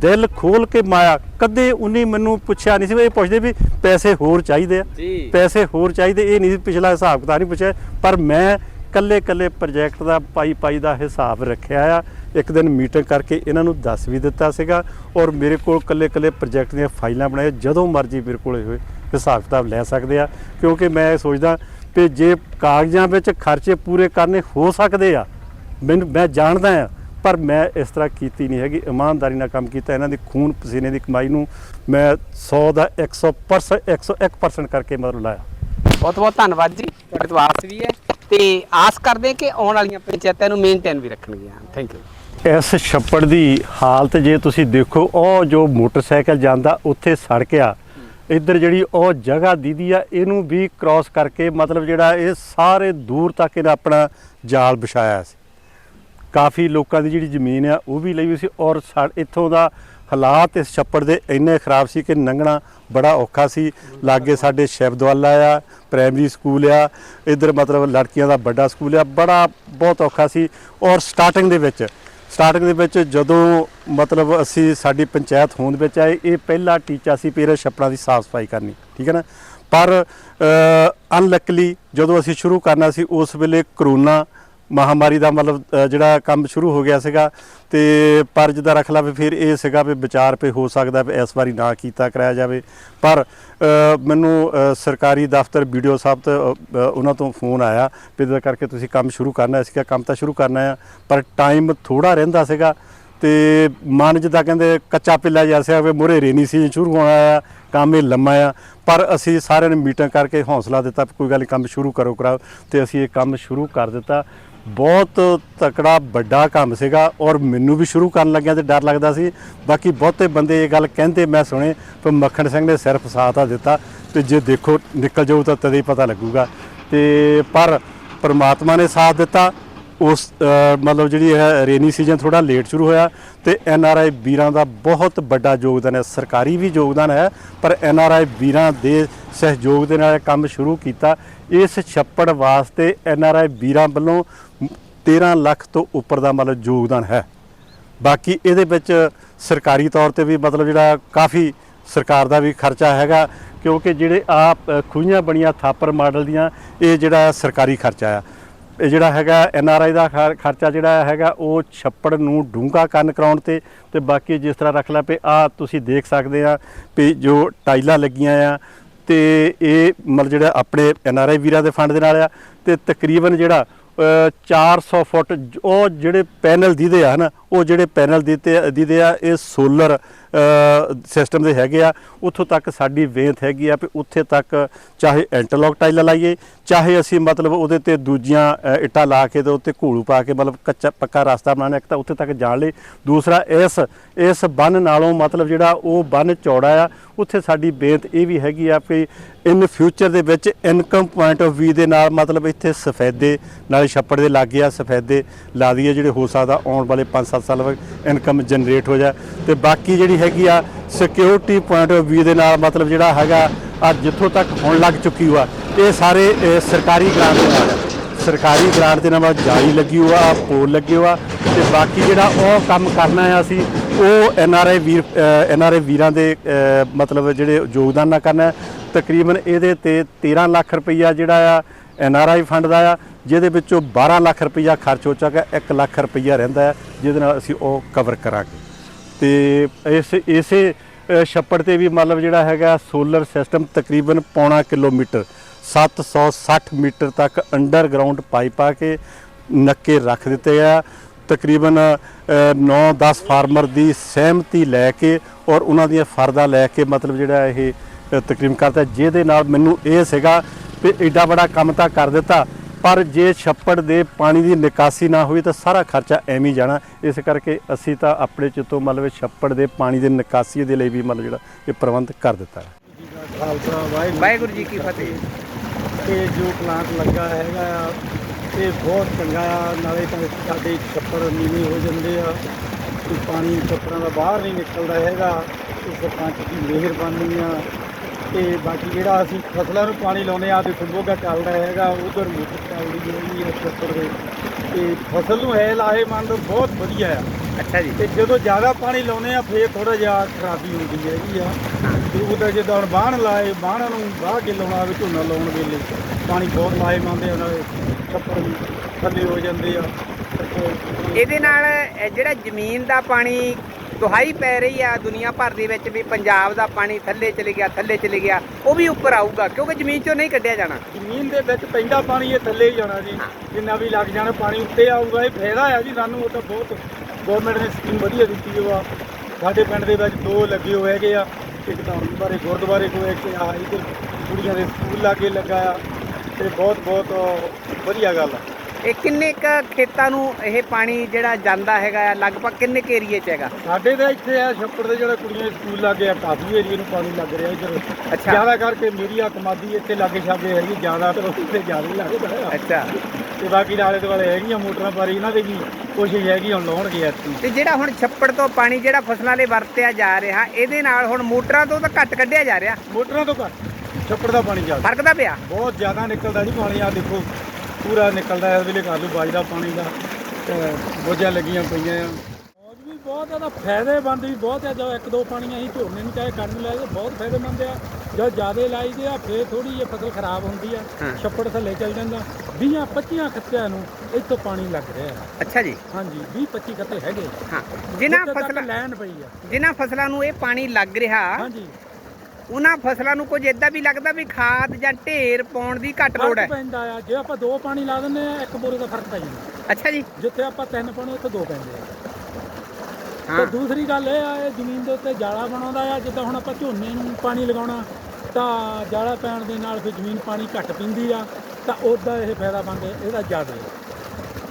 ਦਿਲ ਖੋਲ ਕੇ ਮਾਇਆ। ਕਦੇ ਉਨੀ ਮੈਨੂੰ ਪੁੱਛਿਆ ਨਹੀਂ ਸੀ ਇਹ ਪੁੱਛਦੇ ਵੀ ਪੈਸੇ ਹੋਰ ਚਾਹੀਦੇ ਆ। ਪੈਸੇ ਹੋਰ ਚਾਹੀਦੇ ਇਹ ਨਹੀਂ ਪਿਛਲਾ ਹਿਸਾਬ ਕਿਤਾਬ ਨਹੀਂ ਪੁੱਛਿਆ। ਪਰ ਮੈਂ ਕੱਲੇ ਕੱਲੇ ਪ੍ਰੋਜੈਕਟ ਦਾ ਪਾਈ ਪਾਈ ਦਾ ਹਿਸਾਬ ਰੱਖਿਆ ਆ। ਇੱਕ ਦਿਨ ਮੀਟਿੰਗ ਕਰਕੇ ਇਹਨਾਂ ਨੂੰ ਦੱਸ ਵੀ ਦਿੱਤਾ ਸੀਗਾ ਔਰ ਮੇਰੇ ਕੋਲ ਕੱਲੇ ਕੱਲੇ ਪ੍ਰੋਜੈਕਟ ਦੀਆਂ ਫਾਈਲਾਂ ਬਣਾਏ ਜਦੋਂ ਮਰਜ਼ੀ ਮੇਰੇ ਕੋਲ ਇਹ ਹਿਸਾਬ ਕਿਤਾਬ ਲੈ ਸਕਦੇ ਆ, ਕਿਉਂਕਿ ਮੈਂ ਇਹ ਸੋਚਦਾ ਕਿ ਜੇ ਕਾਗਜ਼ਾਂ ਵਿੱਚ ਖਰਚੇ ਪੂਰੇ ਕਰਨੇ ਹੋ ਸਕਦੇ ਆ, ਮੈਨੂੰ, ਮੈਂ ਜਾਣਦਾ ਆ, ਪਰ ਮੈਂ ਇਸ ਤਰ੍ਹਾਂ ਕੀਤੀ ਨਹੀਂ ਹੈਗੀ, ਇਮਾਨਦਾਰੀ ਨਾਲ ਕੰਮ ਕੀਤਾ, ਇਹਨਾਂ ਦੀ ਖੂਨ ਪਸੀਨੇ ਦੀ ਕਮਾਈ ਨੂੰ ਮੈਂ 100 ਦਾ 100% 101% ਕਰਕੇ ਮਤਲਬ ਲਾਇਆ। ਬਹੁਤ ਬਹੁਤ ਧੰਨਵਾਦ ਜੀ, ਤੁਹਾਡੇ ਤੋਂ ਆਸ ਵੀ ਹੈ ਤੇ ਆਸ ਕਰਦੇ ਕਿ ਆਉਣ ਵਾਲੀਆਂ ਪੰਚਾਇਤਾਂ ਨੂੰ ਮੇਨਟੇਨ ਵੀ ਰੱਖਣਗੀਆਂ। ਥੈਂਕ ਯੂ ਇਸ ਛੱਪੜ ਦੀ ਹਾਲਤ ਜੇ ਤੁਸੀਂ ਦੇਖੋ, ਉਹ ਜੋ ਮੋਟਰਸਾਈਕਲ ਜਾਂਦਾ, ਉੱਥੇ ਸੜਕ ਆ ਇੱਧਰ ਜਿਹੜੀ ਉਹ ਜਗ੍ਹਾ ਦੀਦੀ ਆ, ਇਹਨੂੰ ਵੀ ਕ੍ਰਾਸ ਕਰਕੇ, ਮਤਲਬ ਜਿਹੜਾ ਇਹ ਸਾਰੇ ਦੂਰ ਤੱਕ ਇਹਨੇ ਆਪਣਾ ਜਾਲ ਵਿਛਾਇਆ ਸੀ। ਕਾਫੀ ਲੋਕਾਂ ਦੀ ਜਿਹੜੀ ਜ਼ਮੀਨ ਆ, ਉਹ ਵੀ ਲਈ ਹੋਈ ਸੀ ਔਰ ਸਾ- ਇੱਥੋਂ ਦਾ ਹਾਲਾਤ ਇਸ ਛੱਪੜ ਦੇ ਇੰਨੇ ਖਰਾਬ ਸੀ ਕਿ ਲੰਘਣਾ ਬੜਾ ਔਖਾ ਸੀ। ਲਾਗੇ ਸਾਡੇ ਸ਼ਬਦਵਾਲਾ ਆ, ਪ੍ਰਾਇਮਰੀ ਸਕੂਲ ਆ, ਇੱਧਰ ਮਤਲਬ ਲੜਕੀਆਂ ਦਾ ਵੱਡਾ ਸਕੂਲ ਆ, ਬੜਾ ਬਹੁਤ ਔਖਾ ਸੀ। ਔਰ ਸਟਾਰਟਿੰਗ ਦੇ ਵਿੱਚ ਸਟਾਰਟਿੰਗ ਦੇ ਵਿੱਚ ਜਦੋਂ ਮਤਲਬ ਅਸੀਂ ਸਾਡੀ ਪੰਚਾਇਤ ਹੋਂਦ ਵਿੱਚ ਆਏ, ਇਹ ਪਹਿਲਾ ਟੀਚਾ ਸੀ ਪੇਰੇ ਛੱਪੜਾਂ ਦੀ ਸਾਫ਼ ਸਫ਼ਾਈ ਕਰਨੀ, ਠੀਕ ਹੈ ਨਾ? ਪਰ ਅਨਲਕਲੀ ਜਦੋਂ ਅਸੀਂ ਸ਼ੁਰੂ ਕਰਨਾ ਸੀ, ਉਸ ਵੇਲੇ ਕਰੋਨਾ ਮਹਾਮਾਰੀ ਦਾ ਮਤਲਬ ਅ, ਜਿਹੜਾ ਕੰਮ ਸ਼ੁਰੂ ਹੋ ਗਿਆ ਸੀਗਾ ਤੇ ਪਰ ਜਿੱਦਾਂ ਰੱਖ ਲਾ ਵੀ ਫਿਰ ਇਹ ਸੀਗਾ ਵੀ ਵਿਚਾਰ ਪੇ ਹੋ ਸਕਦਾ ਵੀ ਇਸ ਵਾਰੀ ਨਾ ਕੀਤਾ ਕਰਾਇਆ ਜਾਵੇ। ਪਰ ਅ, ਮੈਨੂੰ ਅ, ਸਰਕਾਰੀ ਦਫ਼ਤਰ ਵੀਡੀਓ ਸਾਹਿਬ ਤੋਂ ਅ, ਅ, ਉਹਨਾਂ ਤੋਂ ਫੋਨ ਆਇਆ ਵੀ ਇਹਦਾ ਕਰਕੇ ਤੁਸੀਂ ਕੰਮ ਸ਼ੁਰੂ ਕਰਨਾ ਸੀਗਾ ਕੰਮ ਤਾਂ ਸ਼ੁਰੂ ਕਰਨਾ ਆ ਪਰ ਟਾਈਮ ਥੋੜਾ ਰਹਿੰਦਾ ਸੀਗਾ ਤੇ ਮਨ ਜਿੱਦਾਂ ਕਹਿੰਦੇ ਕੱਚਾ ਪਿੱਲਾ ਜਿਹਾ ਸੀ ਵੀ ਮੁਰੇ ਰੇਨੀ ਸੀਜ਼ਨ ਸ਼ੁਰੂ ਹੋਣਾ ਆ ਕੰਮ ਇਹ ਲੰਮਾ ਆ ਪਰ ਅਸੀਂ ਸਾਰਿਆਂ ਨੇ ਮੀਟਿੰਗ ਕਰਕੇ ਹੌਸਲਾ ਦਿੱਤਾ ਵੀ ਕੋਈ ਗੱਲ ਨਹੀਂ ਕੰਮ ਸ਼ੁਰੂ ਕਰੋ ਕਰਾਓ ਤੇ ਅਸੀਂ ਇਹ ਕੰਮ ਸ਼ੁਰੂ ਕਰ ਦਿੱਤਾ। ਬਹੁਤ ਤਕੜਾ, ਵੱਡਾ ਕੰਮ ਸੀਗਾ ਔਰ ਮੈਨੂੰ ਵੀ ਸ਼ੁਰੂ ਕਰਨ ਲੱਗਿਆ ਤੇ ਡਰ ਲੱਗਦਾ ਸੀ। ਬਾਕੀ ਬਹੁਤੇ ਬੰਦੇ ਇਹ ਗੱਲ ਕਹਿੰਦੇ, ਮੈਂ ਸੁਣੇ, ਪਰ ਮੱਖਣ ਸਿੰਘ ਨੇ ਸਿਰਫ ਸਾਥ ਆ ਦਿੱਤਾ ਤੇ ਜੇ ਦੇਖੋ ਨਿਕਲ ਜਾਊ ਤਾਂ ਤਦੇ ਹੀ ਪਤਾ ਲੱਗੂਗਾ। ਤੇ ਪਰ ਪਰਮਾਤਮਾ ਨੇ ਸਾਥ ਦਿੱਤਾ। ਉਸ ਮਤਲਬ ਜਿਹੜੀ ਹੈ ਰੇਨੀ ਸੀਜ਼ਨ ਥੋੜਾ ਲੇਟ ਸ਼ੁਰੂ ਹੋਇਆ ਤੇ ਐਨ ਆਰ ਆਈ ਵੀਰਾਂ ਦਾ ਬਹੁਤ ਵੱਡਾ ਯੋਗਦਾਨ ਹੈ। ਸਰਕਾਰੀ ਵੀ ਯੋਗਦਾਨ ਹੈ, ਪਰ ਐਨ ਆਰ ਆਈ ਵੀਰਾਂ ਦੇ ਸਹਿਯੋਗ ਦੇ ਨਾਲ ਕੰਮ ਸ਼ੁਰੂ ਕੀਤਾ। ਇਸ ਛੱਪੜ ਵਾਸਤੇ ਐਨ ਆਰ ਆਈ ਵੀਰਾਂ ਵੱਲੋਂ 13 ਲੱਖ ਤੋਂ ਉੱਪਰ ਦਾ ਮਤਲਬ ਯੋਗਦਾਨ ਹੈ। ਬਾਕੀ ਇਹਦੇ ਵਿੱਚ ਸਰਕਾਰੀ ਤੌਰ ਤੇ ਵੀ ਮਤਲਬ ਜਿਹੜਾ ਕਾਫੀ ਸਰਕਾਰ ਦਾ ਵੀ ਖਰਚਾ ਹੈਗਾ, ਕਿਉਂਕਿ ਜਿਹੜੇ ਆ ਖੂਹੀਆਂ ਬਣੀਆਂ ਥਾਪਰ ਮਾਡਲ ਦੀਆਂ, ਇਹ ਜਿਹੜਾ ਸਰਕਾਰੀ ਖਰਚਾ ਆ। ਇਹ ਜਿਹੜਾ ਹੈਗਾ ਐਨ ਆਰ ਆਈ ਦਾ ਖਰ- ਖਰਚਾ ਜਿਹੜਾ ਹੈਗਾ, ਉਹ ਛੱਪੜ ਨੂੰ ਡੂੰਘਾ ਕਰਨ ਕਰਾਉਣ ਤੇ ਤੇ ਬਾਕੀ ਜਿਸ ਤਰ੍ਹਾਂ ਰੱਖ ਲਾ ਪਏ ਆ ਤੁਸੀਂ ਦੇਖ ਸਕਦੇ ਆ ਵੀ ਜੋ ਟਾਈਲਾਂ ਲੱਗੀਆਂ ਆ, ਤੇ ਇਹ ਮਤਲਬ ਜਿਹੜਾ ਆਪਣੇ ਐਨ ਆਰ ਆਈ ਵੀਰਾਂ ਦੇ ਫੰਡ ਦੇ ਨਾਲ ਆ, ਤੇ ਤਕਰੀਬਨ ਜਿਹੜਾ 400 ਫੁੱਟ ਉਹ ਜਿਹੜੇ ਪੈਨਲ ਦੀਦੇ ਆ ਹਨਾ ਉਹ ਜਿਹੜੇ ਪੈਨਲ ਦਿੱਤੇ ਦਿੱਤੇ ਆ, ਇਹ ਸੋਲਰ ਸਿਸਟਮ ਦੇ ਹੈਗੇ ਆ। ਉੱਥੋਂ ਤੱਕ ਸਾਡੀ ਵੇਂਥ ਹੈਗੀ ਆ ਵੀ ਉੱਥੇ ਤੱਕ ਚਾਹੇ ਇੰਟਰਲੌਕ ਟਾਈਲਾਂ ਲਾਈਏ, ਚਾਹੇ ਅਸੀਂ ਮਤਲਬ ਉਹਦੇ ਤੇ ਦੂਜੀਆਂ ਇੱਟਾਂ ਲਾ ਕੇ ਤੇ ਉੱਤੇ ਘੂਲੂ ਪਾ ਕੇ ਮਤਲਬ ਕੱਚਾ ਪੱਕਾ ਰਸਤਾ ਬਣਾਉਣਾ, ਇੱਕ ਤਾਂ ਉੱਥੇ ਤੱਕ ਜਾਣ ਲਈ। ਦੂਸਰਾ, ਇਸ ਇਸ ਬੰਨ ਨਾਲੋਂ ਮਤਲਬ ਜਿਹੜਾ ਉਹ ਬੰਨ ਚੌੜਾ ਆ, ਉੱਥੇ ਸਾਡੀ ਬੇਨਤ ਇਹ ਵੀ ਹੈਗੀ ਆ ਕਿ ਇਨ ਫਿਊਚਰ ਦੇ ਵਿੱਚ ਇਨਕਮ ਪੁਆਇੰਟ ਆਫ View ਦੇ ਨਾਲ ਮਤਲਬ ਇੱਥੇ ਸਫੈਦੇ, ਨਾਲੇ ਛੱਪੜ ਦੇ ਲਾਗੇ ਆ, ਸਫੈਦੇ ਲਾ ਦਈਏ ਜਿਹੜੇ ਹੋ ਸਕਦਾ ਆਉਣ ਵਾਲੇ 5-7 ਸਾਲ ਵਿੱਚ ਇਨਕਮ ਜਨਰੇਟ ਹੋ ਜਾ ਤੇ ਬਾਕੀ ਜਿਹੜੀ ਹੈਗੀ ਆ ਸਿਕਿਉਰਿਟੀ ਪੁਆਇੰਟ ਆਫ View ਦੇ ਨਾਲ ਮਤਲਬ ਜਿਹੜਾ ਹੈਗਾ ਆ ਜਿੱਥੋਂ ਤੱਕ ਹੁਣ ਲੱਗ ਚੁੱਕੀ ਹੋਆ, ਇਹ ਸਾਰੇ ਸਰਕਾਰੀ ਗ੍ਰਾਂਟ ਦੇ ਨਾਲ ਆ। ਸਰਕਾਰੀ ਗ੍ਰਾਂਟ ਦੇ ਨਾਲ ਜਾਲੀ ਲੱਗੀ ਹੋਆ, ਪੋਲ ਲੱਗੇ ਹੋਆ। ਤੇ ਬਾਕੀ ਜਿਹੜਾ ਉਹ ਕੰਮ ਕਰਨਾ ਆ ਅਸੀਂ, ਉਹ ਐਨ ਆਰ ਆਈ ਵੀਰ ਐਨ ਆਰ ਆਈ ਵੀਰਾਂ ਦੇ ਮਤਲਬ ਜਿਹੜੇ ਯੋਗਦਾਨ ਨਾਲ ਕਰਨਾ ਤਕਰੀਬਨ ਇਹਦੇ ਤੇ 13 ਲੱਖ ਰੁਪਈਆ ਜਿਹੜਾ ਆ ਐਨ ਆਰ ਆਈ ਫੰਡ ਦਾ ਆ। ਜਿਹਦੇ ਵਿੱਚੋਂ 12 ਲੱਖ ਰੁਪਈਆ ਖਰਚ ਹੋ ਚੁੱਕਾ 1 ਲੱਖ ਰੁਪਈਆ ਰਹਿੰਦਾ ਹੈ, ਜਿਹਦੇ ਨਾਲ ਅਸੀਂ ਉਹ ਕਵਰ ਕਰਾਂਗੇ। ਤੇ ਇਸ, ਇਸੇ ਛੱਪੜ ਤੇ ਵੀ ਮਤਲਬ ਜਿਹੜਾ ਹੈਗਾ ਸੋਲਰ ਸਿਸਟਮ ਤਕਰੀਬਨ ਪੌਣਾ ਕਿਲੋਮੀਟਰ 760 ਮੀਟਰ ਤੱਕ ਅੰਡਰਗਰਾਉਂਡ ਪਾਈਪ ਆ ਕੇ ਨੱਕੇ ਰੱਖ ਦਿੱਤੇ ਆ। ਤਕਰੀਬਨ 9-10 ਫਾਰਮਰ ਦੀ ਸਹਿਮਤੀ ਲੈ ਕੇ ਔਰ ਉਹਨਾਂ ਦੀਆਂ ਫਰਦਾ ਲੈ ਕੇ ਮਤਲਬ ਜਿਹੜਾ ਇਹ ਤਕਰੀਬਨ ਕਰਤਾ। ਜਿਹਦੇ ਨਾਲ ਮੈਨੂੰ ਇਹ ਸੀਗਾ ਕਿ ਐਡਾ ਬੜਾ ਕੰਮ ਤਾਂ ਕਰ ਦਿੱਤਾ। ਪਰ ਜੇ ਛੱਪੜ ਦੇ ਪਾਣੀ ਦੀ ਨਿਕਾਸੀ ਨਾ ਹੋਈ ਤਾਂ ਸਾਰਾ ਖਰਚਾ ਐਵੇਂ ਹੀ ਜਾਣਾ। ਇਸ ਕਰਕੇ ਅਸੀਂ ਤਾਂ ਆਪਣੇ ਚਿੱਤੋਂ ਮਤਲਬ ਛੱਪੜ ਦੇ ਪਾਣੀ ਦੀ ਨਿਕਾਸੀ ਦੇ ਲਈ ਵੀ ਮਤਲਬ ਜਿਹੜਾ ਇਹ ਪ੍ਰਬੰਧ ਕਰ ਦਿੱਤਾ ਹੈ। ਖਾਲਸਾ ਵਾਹਿਗੁਰੂ। ਵਾਹਿਗੁਰੂ ਜੀ ਕੀ ਫਤਿਹ। ਇਹ ਜੋ ਪਲਾਂਟ ਲੱਗਾ ਹੈਗਾ ਆ ਇਹ ਬਹੁਤ ਚੰਗਾ ਨਾਲੇ ਤਾਂ ਸਾਡੇ ਛੱਪੜ ਨੀਵੇਂ ਹੋ ਜਾਂਦੇ ਆ। ਤੇ ਪਾਣੀ ਛੱਪੜਾਂ ਦਾ ਬਾਹਰ ਨਹੀਂ ਨਿਕਲਦਾ ਹੈਗਾ। ਇਹ ਸਰਪੰਚ ਦੀ ਮਿਹਰਬਾਨੀ ਆ। ਤੇ ਬਾਕੀ ਜਿਹੜਾ ਅਸੀਂ ਫਸਲਾਂ ਨੂੰ ਪਾਣੀ ਲਾਉਂਦੇ ਆ ਤੇ ਸੰਭੋਗਾ ਚੱਲਦਾ ਹੈਗਾ ਉਧਰ ਮੋਟਰ ਚੱਲਦੀ ਹੈਗੀ ਆ ਛੱਪੜ ਦੇ। ਤੇ ਫਸਲ ਨੂੰ ਹੈ ਲਾਹੇਮੰਦ ਬਹੁਤ ਵਧੀਆ ਆ। ਅੱਛਾ ਜੀ। ਤੇ ਜਦੋਂ ਜ਼ਿਆਦਾ ਪਾਣੀ ਲਾਉਨੇ ਆ ਫੇਰ ਥੋੜਾ ਜਿਹਾ ਖਰਾਬੀ ਹੁੰਦੀ ਹੈਗੀ ਆ। ਤੇ ਉਹਦਾ ਜਿੱਦਾਂ ਹੁਣ ਬਾਣ ਲਾਏ ਬਾਣਾਂ ਨੂੰ ਬਾਹ ਕੇ ਲਾਉਣਾ ਵੀ ਝੋਨਾ ਲਾਉਣ ਵੇਲੇ ਪਾਣੀ ਬਹੁਤ ਲਾਏ ਮੰਦੇ ਉਹਨਾਂ ਦੇ ਛੱਪੜ ਵੀ ਥੱਲੇ ਹੋ ਜਾਂਦੇ ਆ। ਇਹਦੇ ਨਾਲ ਜਿਹੜਾ ਜ਼ਮੀਨ ਦਾ ਪਾਣੀ ਦੁਹਾਈ ਪੈ ਰਹੀ ਆ ਦੁਨੀਆ ਭਰ ਦੇ ਵਿੱਚ ਵੀ ਪੰਜਾਬ ਦਾ ਪਾਣੀ ਥੱਲੇ ਚਲੇ ਗਿਆ ਥੱਲੇ ਚਲੇ ਗਿਆ ਉਹ ਵੀ ਉੱਪਰ ਆਊਗਾ ਕਿਉਂਕਿ ਜ਼ਮੀਨ ਚੋਂ ਨਹੀਂ ਕੱਢਿਆ ਜਾਣਾ। ਜ਼ਮੀਨ ਦੇ ਵਿੱਚ ਪੈਂਦਾ ਪਾਣੀ ਇਹ ਥੱਲੇ ਹੀ ਜਾਣਾ ਜੀ। ਜਿੰਨਾ ਵੀ ਲੱਗ ਜਾਣਾ ਪਾਣੀ ਉੱਤੇ ਆਊਗਾ ਇਹ ਫਾਇਦਾ ਆ ਜੀ ਸਾਨੂੰ ਉਹ ਤਾਂ ਬਹੁਤ ਗਵਰਨਮੈਂਟ ਨੇ ਸਕੀਮ ਵਧੀਆ ਦਿੱਤੀ ਉਹ ਆ। ਸਾਡੇ ਪਿੰਡ ਦੇ ਵਿੱਚ ਦੋ ਲੱਗੇ ਹੋਏ ਹੈਗੇ ਆ ਇੱਕ ਤਾਂ ਬਾਰੇ ਗੁਰਦੁਆਰੇ ਕੋਲ ਇੱਕ ਆ ਇੱਧਰ ਕੁੜੀਆਂ ਦੇ ਸਕੂਲ ਲਾਗੇ ਲੱਗਾ ਆ। ਤੇ ਬਹੁਤ ਬਹੁਤ ਵਧੀਆ ਗੱਲ ਆ। ਇਹ ਕਿੰਨੇ ਕ ਖੇਤਾਂ ਨੂੰ ਇਹ ਪਾਣੀ ਜਿਹੜਾ ਜਾਂਦਾ ਹੈਗਾ ਆ ਲਗਭਗ ਕਿੰਨੇ ਕੁ ਏਰੀਏ 'ਚ ਹੈਗਾ? ਸਾਡੇ ਤਾਂ ਇੱਥੇ ਆ ਛੱਪੜ ਦੇ ਜਿਹੜਾ ਕੁੜੀਆਂ ਦੇ ਸਕੂਲ ਲਾਗੇ ਆ ਕਾਫੀ ਏਰੀਏ ਨੂੰ ਪਾਣੀ ਲੱਗ ਰਿਹਾ ਇੱਧਰ। ਅੱਛਾ। ਜ਼ਿਆਦਾ ਕਰਕੇ ਮੇਰੀ ਆਤਮਾਦੀ ਇੱਥੇ ਲਾਗੇ ਛਾਗੇ ਹੈਗੀ ਜ਼ਿਆਦਾ ਤੇ ਉੱਥੇ ਜ਼ਿਆਦਾ ਹੀ ਲੱਗਦਾ ਆ। ਅੱਛਾ। ਤੇ ਬਾਕੀ ਨਾਲੇ ਦੁਆਲੇ ਹੈਗੀਆਂ ਮੋਟਰਾਂ ਪਰ ਇਹਨਾਂ ਦੇ ਵੀ ਕੋਸ਼ਿਸ਼ ਹੈਗੀ ਹੁਣ ਲਾਉਣਗੇ ਇੱਥੇ ਤੇ ਜਿਹੜਾ ਹੁਣ ਛੱਪੜ ਤੋਂ ਪਾਣੀ ਜਿਹੜਾ ਫਸਲਾਂ ਲਈ ਵਰਤਿਆ ਜਾ ਰਿਹਾ ਇਹਦੇ ਨਾਲ ਹੁਣ ਮੋਟਰਾਂ ਤੋਂ ਤਾਂ ਘੱਟ ਕੱਢਿਆ ਜਾ ਰਿਹਾ? ਮੋਟਰਾਂ ਤੋਂ ਘੱਟ ਛੱਪੜ ਦਾ ਪਾਣੀ ਜ਼ਿਆਦਾ। ਫ਼ਰਕ ਤਾਂ ਪਿਆ? ਬਹੁਤ ਜ਼ਿਆਦਾ ਨਿਕਲਦਾ ਜੀ ਪਾਣੀ ਆ ਦੇਖੋ। ਪੂਰਾ ਨਿਕਲਦਾ ਇਸ ਵੇਲੇ ਘਰ ਨੂੰ ਬਾਜਦਾ ਪਾਣੀ ਦਾ ਤੇ ਬੋਝਾਂ ਲੱਗੀਆਂ ਪਈਆਂ ਆ। ਮੌਜ ਵੀ ਬਹੁਤ ਆ ਤਾਂ ਫਾਇਦੇਮੰਦ ਵੀ ਬਹੁਤ ਆ ਜਦੋਂ ਇੱਕ ਦੋ ਪਾਣੀਆਂ ਅਸੀਂ ਝੋਨੇ ਨੂੰ ਚਾਹੇ ਕਣਕ ਨੂੰ ਲਾਏ ਬਹੁਤ ਫਾਇਦੇਮੰਦ ਆ। ਜਦ ਜ਼ਿਆਦਾ ਲਾਈਦੇ ਆ ਫੇਰ ਥੋੜੀ ਜਿਹੀ ਫਸਲ ਖਰਾਬ ਹੁੰਦੀ ਆ ਹਾਂ। ਛੱਪੜ ਥੱਲੇ ਚੱਲ ਜਾਂਦਾ। 20 25 ਖੱਤਿਆਂ ਨੂੰ ਇੱਥੋਂ ਪਾਣੀ ਲੱਗ ਰਿਹਾ। ਆ। ਅੱਛਾ ਜੀ। ਹਾਂਜੀ 20 25 ਖੱਤੇ ਹੈਗੇ। ਹਾਂ। ਜਿਨ੍ਹਾਂ ਜਿੱਥੇ ਤੱਕ ਫਸਲਾਂ ਲੈਣ ਪਈ ਆ। ਜਿਨ੍ਹਾਂ ਫਸਲਾਂ ਨੂੰ ਇਹ ਪਾਣੀ ਲੱਗ ਰਿਹਾ ਹਾਂਜੀ। ਉਹਨਾਂ ਫਸਲਾਂ ਨੂੰ ਕੁਝ ਇਦਾਂ ਵੀ ਲੱਗਦਾ ਵੀ ਖਾਦ ਜਾਂ ਢੇਰ ਪਾਉਣ ਦੀ ਘੱਟ ਲੋੜ ਹੈ। ਪੈਂਦਾ ਆ ਜੇ ਆਪਾਂ ਦੋ ਪਾਣੀ ਲਾ ਦਿੰਦੇ ਆ ਇੱਕ ਬੋਰੇ ਦਾ ਫ਼ਰਕ ਪੈ ਜਾਂਦਾ। ਅੱਛਾ ਜੀ। ਜਿੱਥੇ ਆਪਾਂ ਤਿੰਨ ਪਾਉਣੇ ਉੱਥੇ ਦੋ ਪੈਂਦੇ ਆ। ਹਾਂ। ਤੇ ਦੂਸਰੀ ਗੱਲ ਇਹ ਆ ਇਹ ਜ਼ਮੀਨ ਦੇ ਉੱਤੇ ਜਾਲਾ ਬਣਾਉਂਦਾ ਆ ਜਿੱਦਾਂ ਹੁਣ ਆਪਾਂ ਝੋਨੇ ਨੂੰ ਪਾਣੀ ਲਗਾਉਣਾ ਤਾਂ ਜਾਲਾ ਪੈਣ ਦੇ ਨਾਲ ਫਿਰ ਜ਼ਮੀਨ ਪਾਣੀ ਘੱਟ ਪੀਂਦੀ ਆ ਤਾਂ ਉਹਦਾ ਇਹ ਫਾਇਦਾ ਬਣਦਾ ਇਹਦਾ ਜ਼ਿਆਦਾ।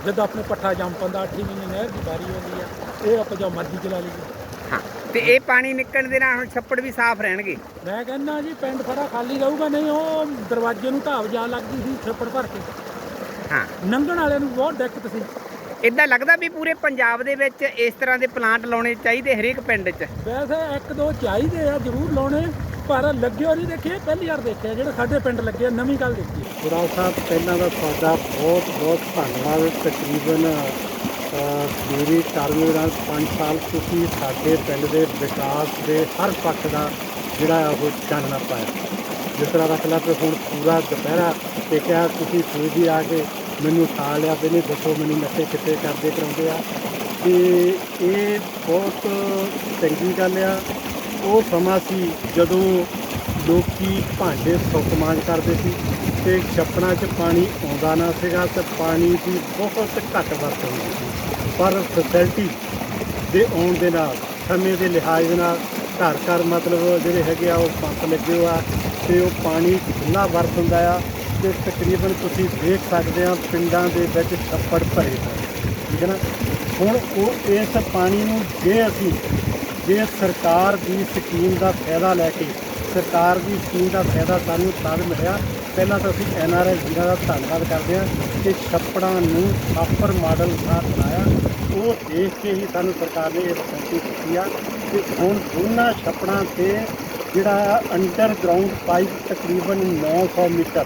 ਜਿੱਦਾਂ ਆਪਣੇ ਪੱਠਾ ਜੰਮ ਪੰਦਾ 8 ਮਹੀਨੇ ਨਹਿਰ ਦੀ ਵਾਰੀ ਹੁੰਦੀ ਆ ਇਹ ਆਪਾਂ ਜੋ ਮਰਜ਼ੀ ਚਲਾ ਲਈਏ। ਹਾਂ। ਤੇ ਇਹ ਪਾਣੀ ਨਿਕਲਣ ਦੇ ਨਾਲ ਹੁਣ ਛੱਪੜ ਵੀ ਸਾਫ਼ ਰਹਿਣਗੇ। ਮੈਂ ਕਹਿੰਦਾ ਜੀ ਪਿੰਡ ਸਾਡਾ ਖਾਲੀ ਰਹੂਗਾ ਨਹੀਂ ਉਹ ਦਰਵਾਜ਼ੇ ਨੂੰ ਢਾਬ ਜਾ ਲੱਗਦੀ ਸੀ ਛੱਪੜ ਭਰ ਕੇ। ਹਾਂ। ਲੰਘਣ ਵਾਲਿਆਂ ਨੂੰ ਬਹੁਤ ਦਿੱਕਤ ਸੀ। ਇਦਾਂ ਲੱਗਦਾ ਵੀ ਪੂਰੇ ਪੰਜਾਬ ਦੇ ਵਿੱਚ ਇਸ ਤਰ੍ਹਾਂ ਦੇ ਪਲਾਂਟ ਲਾਉਣੇ ਚਾਹੀਦੇ ਹਰੇਕ ਪਿੰਡ 'ਚ। ਵੈਸੇ ਇੱਕ ਦੋ ਚਾਹੀਦੇ ਆ ਜ਼ਰੂਰ ਲਾਉਣੇ ਪਰ ਲੱਗਿਓ ਨਹੀਂ ਦੇਖੇ ਪਹਿਲੀ ਵਾਰ ਦੇਖਿਆ ਜਿਹੜੇ ਸਾਡੇ ਪਿੰਡ ਲੱਗੇ ਆ, ਨਵੀਂ ਗੱਲ ਦੇਖੀ। ਗੁਰਾਲ ਸਾਹਿਬ ਪਹਿਲਾਂ ਦਾ ਤੁਹਾਡਾ ਬਹੁਤ ਬਹੁਤ ਧੰਨਵਾਦ ਤਕਰੀਬਨ ਮੇਰੀ ਟਰਮ ਦੌਰਾਨ 5 ਸਾਲ ਤੁਸੀਂ ਸਾਡੇ ਪਿੰਡ ਦੇ ਵਿਕਾਸ ਦੇ ਹਰ ਪੱਖ ਦਾ ਜਿਹੜਾ ਉਹ ਚਾਨਣਾ ਪਾਇਆ ਜਿਸ ਤਰ੍ਹਾਂ ਰੱਖ ਲਾ ਕਿ ਹੁਣ ਪੂਰਾ ਦੁਪਹਿਰਾ ਤੇ ਕਿਹਾ ਤੁਸੀਂ ਸੂਜੀ ਆ ਕੇ ਮੈਨੂੰ ਉਠਾ ਲਿਆ ਵੀ ਦੱਸੋ ਮੈਨੂੰ ਨਸ਼ੇ ਕਿੱਥੇ ਕਰਦੇ ਕਰਾਉਂਦੇ ਆ। ਤੇ ਇਹ ਬਹੁਤ ਚੰਗੀ ਗੱਲ ਆ। ਉਹ ਸਮਾਂ ਸੀ ਜਦੋਂ ਲੋਕੀ ਭਾਂਡੇ ਸੁੱਕ ਮਾਂਜ ਕਰਦੇ ਸੀ ਤੇ ਛੱਪਣਾ 'ਚ ਪਾਣੀ ਆਉਂਦਾ ਨਾ ਸੀਗਾ ਤੇ ਪਾਣੀ ਦੀ ਬਹੁਤ ਘੱਟ ਵਰਤੋਂ ਹੁੰਦੀ ਸੀ। ਪਰ ਫੈਸਿਲਿਟੀ ਦੇ ਆਉਣ ਦੇ ਨਾਲ, ਸਮੇਂ ਦੇ ਲਿਹਾਜ਼ ਦੇ ਨਾਲ, ਘਰ ਘਰ ਮਤਲਬ ਜਿਹੜੇ ਹੈਗੇ ਆ, ਉਹ ਪੰਪ ਲੱਗੇ ਹੋਆ ਤੇ ਉਹ ਪਾਣੀ ਖੁੱਲਾ ਵਰਤ ਹੁੰਦਾ ਆ ਤੇ ਤਕਰੀਬਨ ਤੁਸੀਂ ਦੇਖ ਸਕਦੇ ਆ ਪਿੰਡਾਂ ਦੇ ਵਿੱਚ ਛੱਪੜ ਭਰੇ ਪਏ ਠੀਕ ਹੈ ਨਾ? ਹੁਣ ਉਹ ਇਸ ਪਾਣੀ ਨੂੰ ਜੇ ਅਸੀਂ, ਜੇ ਸਰਕਾਰ ਦੀ ਸਕੀਮ ਦਾ ਫਾਇਦਾ ਲੈ ਕੇ, ਸਰਕਾਰ ਦੀ ਸਕੀਮ ਦਾ ਫਾਇਦਾ ਸਾਨੂੰ ਤਦ ਮਿਲਿਆ, ਪਹਿਲਾਂ ਤਾਂ ਅਸੀਂ ਐਨ ਆਰ ਆਈ ਵੀਰਾਂ ਦਾ ਧੰਨਵਾਦ ਕਰਦੇ ਹਾਂ ਕਿ ਛੱਪੜਾਂ ਨੂੰ ਪ੍ਰੋਪਰ ਮਾਡਲ ਨਾਲ ਬਣਾਇਆ ਉਹ ਦੇਖ ਕੇ ਹੀ ਸਾਨੂੰ ਸਰਕਾਰ ਨੇ ਇਹ ਫੈਸਿਲਿਟੀ ਦਿੱਤੀ ਆ ਕਿ ਹੁਣ ਦੋਨਾਂ ਛੱਪੜਾਂ ਤੇ ਜਿਹੜਾ ਅੰਡਰਗਰਾਉਂਡ ਪਾਈਪ ਤਕਰੀਬਨ 900 ਮੀਟਰ,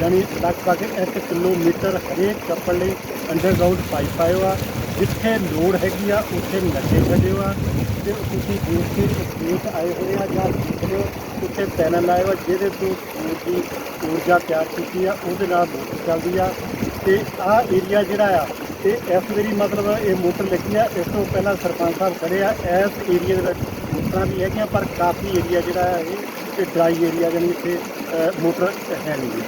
ਯਾਨੀ ਲਗਭਗ 1 ਕਿਲੋਮੀਟਰ ਹਰੇਕ ਛੱਪੜ ਲਈ ਅੰਡਰਗਰਾਉਂਡ ਪਾਈਪ ਆਇਆ ਆ, ਜਿੱਥੇ ਲੋੜ ਹੈਗੀ ਆ ਉੱਥੇ ਨੱਕੇ ਛੱਡਿਓ ਆ, ਤੇ ਤੁਸੀਂ ਦੇਖ ਕੇ ਦੇਖ ਆਏ ਹੋਏ ਆ ਜਾਂ ਦੇਖ ਹੋ, ਉੱਥੇ ਪੈਨਲ ਲਾਏ ਵਾ ਜਿਹਦੇ ਤੋਂ ਦੀ ਊਰਜਾ ਤਿਆਰ ਕੀਤੀ ਆ, ਉਹਦੇ ਨਾਲ ਮੋਟਰ ਚੱਲਦੀ ਆ, ਤੇ ਆਹ ਏਰੀਆ ਜਿਹੜਾ ਆ ਇਹ ਇਸ ਵਾਰੀ ਮਤਲਬ ਇਹ ਮੋਟਰ ਲੱਗੀ ਆ, ਇਸ ਤੋਂ ਪਹਿਲਾਂ ਸਰਪੰਚ ਸਾਹਿਬ ਖੜੇ ਆ, ਇਸ ਏਰੀਆ ਦੇ ਵਿੱਚ ਮੋਟਰਾਂ ਵੀ ਹੈਗੀਆਂ, ਪਰ ਕਾਫੀ ਏਰੀਆ ਜਿਹੜਾ ਹੈ ਇਹ ਡਰਾਈ ਏਰੀਆ ਜਾਨੀ ਇੱਥੇ ਮੋਟਰ ਹੈ ਨਹੀਂ ਗੀ।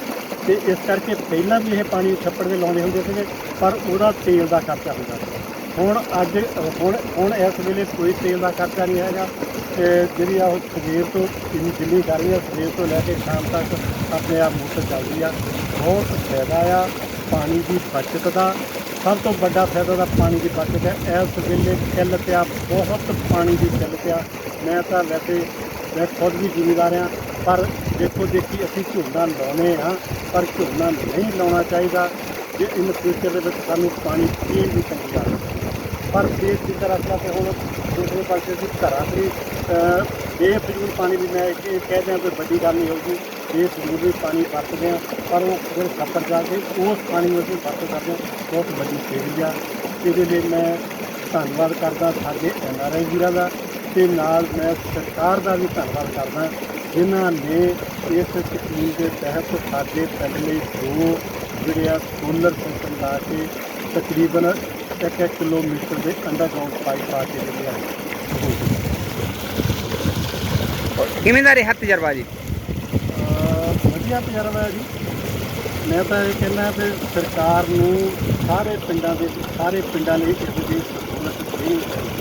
ਤੇ ਇਸ ਕਰਕੇ ਪਹਿਲਾਂ ਵੀ ਇਹ ਪਾਣੀ ਛੱਪੜ ਦੇ ਲਾਉਂਦੇ ਹੁੰਦੇ ਸੀਗੇ, ਪਰ ਉਹਦਾ ਤੇਲ ਦਾ ਖਰਚਾ ਹੁੰਦਾ ਸੀ ਹੁਣ ਅੱਜ, ਹੁਣ ਹੁਣ ਇਸ ਵੇਲੇ ਕੋਈ ਤੇਲ ਦਾ ਖਰਚਾ ਨਹੀਂ ਹੈਗਾ, ਤੇ ਜਿਹੜੀ ਆ ਉਹ ਸਵੇਰ ਤੋਂ ਜਿੰਨੀ ਦਿੱਲੀ ਜਿੰਨੀ ਰਹੀ ਆ, ਸਵੇਰ ਤੋਂ ਲੈ ਕੇ ਸ਼ਾਮ ਤੱਕ ਆਪਣੇ ਆਪ ਮੋਟਰ ਚੱਲਦੀ ਆ ਬਹੁਤ ਫਾਇਦਾ ਆ, ਪਾਣੀ ਦੀ ਬਚਤ ਦਾ ਸਭ ਤੋਂ ਵੱਡਾ ਫਾਇਦਾ ਦਾ ਪਾਣੀ ਦੀ ਬਚਤ ਹੈ। ਇਸ ਵੇਲੇ ਕਿੱਲ ਪਿਆ, ਬਹੁਤ ਪਾਣੀ ਦੀ ਕਿੱਲ ਪਿਆ। ਮੈਂ ਤਾਂ ਵੈਸੇ ਮੈਂ ਖੁਦ ਵੀ ਜ਼ਿਮੀਦਾਰ ਹਾਂ, ਪਰ ਦੇਖੋ ਦੇਖੀ ਅਸੀਂ ਝੋਨਾ ਲਾਉਨੇ ਆ ਪਰ ਝੋਨਾ ਨਹੀਂ ਲਾਉਣਾ ਚਾਹੀਦਾ। ਜੇ ਇਨ ਫਿਊਚਰ ਦੇ ਵਿੱਚ ਸਾਨੂੰ ਪਾਣੀ ਪੀਣ ਦੀ ਤੰਗੀ ਆ ਪਰ ਦੇਸ਼ ਦੀ ਤਰ੍ਹਾਂ ਤੇ ਹੁਣ ਦੂਸਰੇ ਪਾਸੇ ਅਸੀਂ ਘਰਾਂ 'ਤੇ ਅਹ, ਬੇਫਜ਼ੂਲ ਪਾਣੀ ਵੀ ਮੈਂ ਇਹ ਕਹਿ ਦਿਆਂ ਕੋਈ ਵੱਡੀ ਗੱਲ ਨਹੀਂ ਹੋਊਗੀ। ਬੇਫਜ਼ੂਲ ਵੀ ਪਾਣੀ ਵਰਤਦੇ ਆ ਪਰ ਉਹ ਫਿਰ ਖੱਪਰ ਜਾ ਕੇ ਉਸ ਪਾਣੀ ਨੂੰ ਅਸੀਂ ਵਰਤ ਕਰਦੇ ਹਾਂ। ਬਹੁਤ ਵੱਡੀ ਫੇਰੀ ਆ। ਇਹਦੇ ਲਈ ਮੈਂ ਧੰਨਵਾਦ ਕਰਦਾ ਸਾਡੇ ਐਨ ਆਰ ਆਈ ਵੀਰਾਂ ਦਾ ਤੇ ਨਾਲ ਮੈਂ ਸਰਕਾਰ ਦਾ ਵੀ ਧੰਨਵਾਦ ਕਰਦਾ ਜਿਨ੍ਹਾਂ ਨੇ ਇਸ ਸਕੀਮ ਦੇ ਤਹਿਤ ਸਾਡੇ ਪਿੰਡ ਲਈ ਦੋ ਜਿਹੜੇ ਆ ਸੋਲਰ ਸਿਸਟਮ ਲਾ ਕੇ ਤਕਰੀਬਨ 1-1 ਕਿਲੋਮੀਟਰ ਦੇ ਅੰਡਰਗਰਾਉਂਡ ਪਾਈਪ ਪਾ ਕੇ ਜਿਹੜੇ ਆ ਕਿਵੇਂ ਦਾ ਰਿਹਾ ਤਜਰਬਾ ਜੀ? ਅਹ ਵਧੀਆ ਤਜਰਬਾ ਹੈ ਜੀ। ਮੈਂ ਤਾਂ ਇਹ ਕਹਿੰਦਾ ਵੀ ਸਰਕਾਰ ਨੂੰ ਸਾਰੇ ਪਿੰਡਾਂ ਦੇ ਸਾਰੇ ਪਿੰਡਾਂ ਲਈ ਇਸ ਦੀ ਸਹੂਲਤ ਦੇਣੀ ਚਾਹੀਦੀ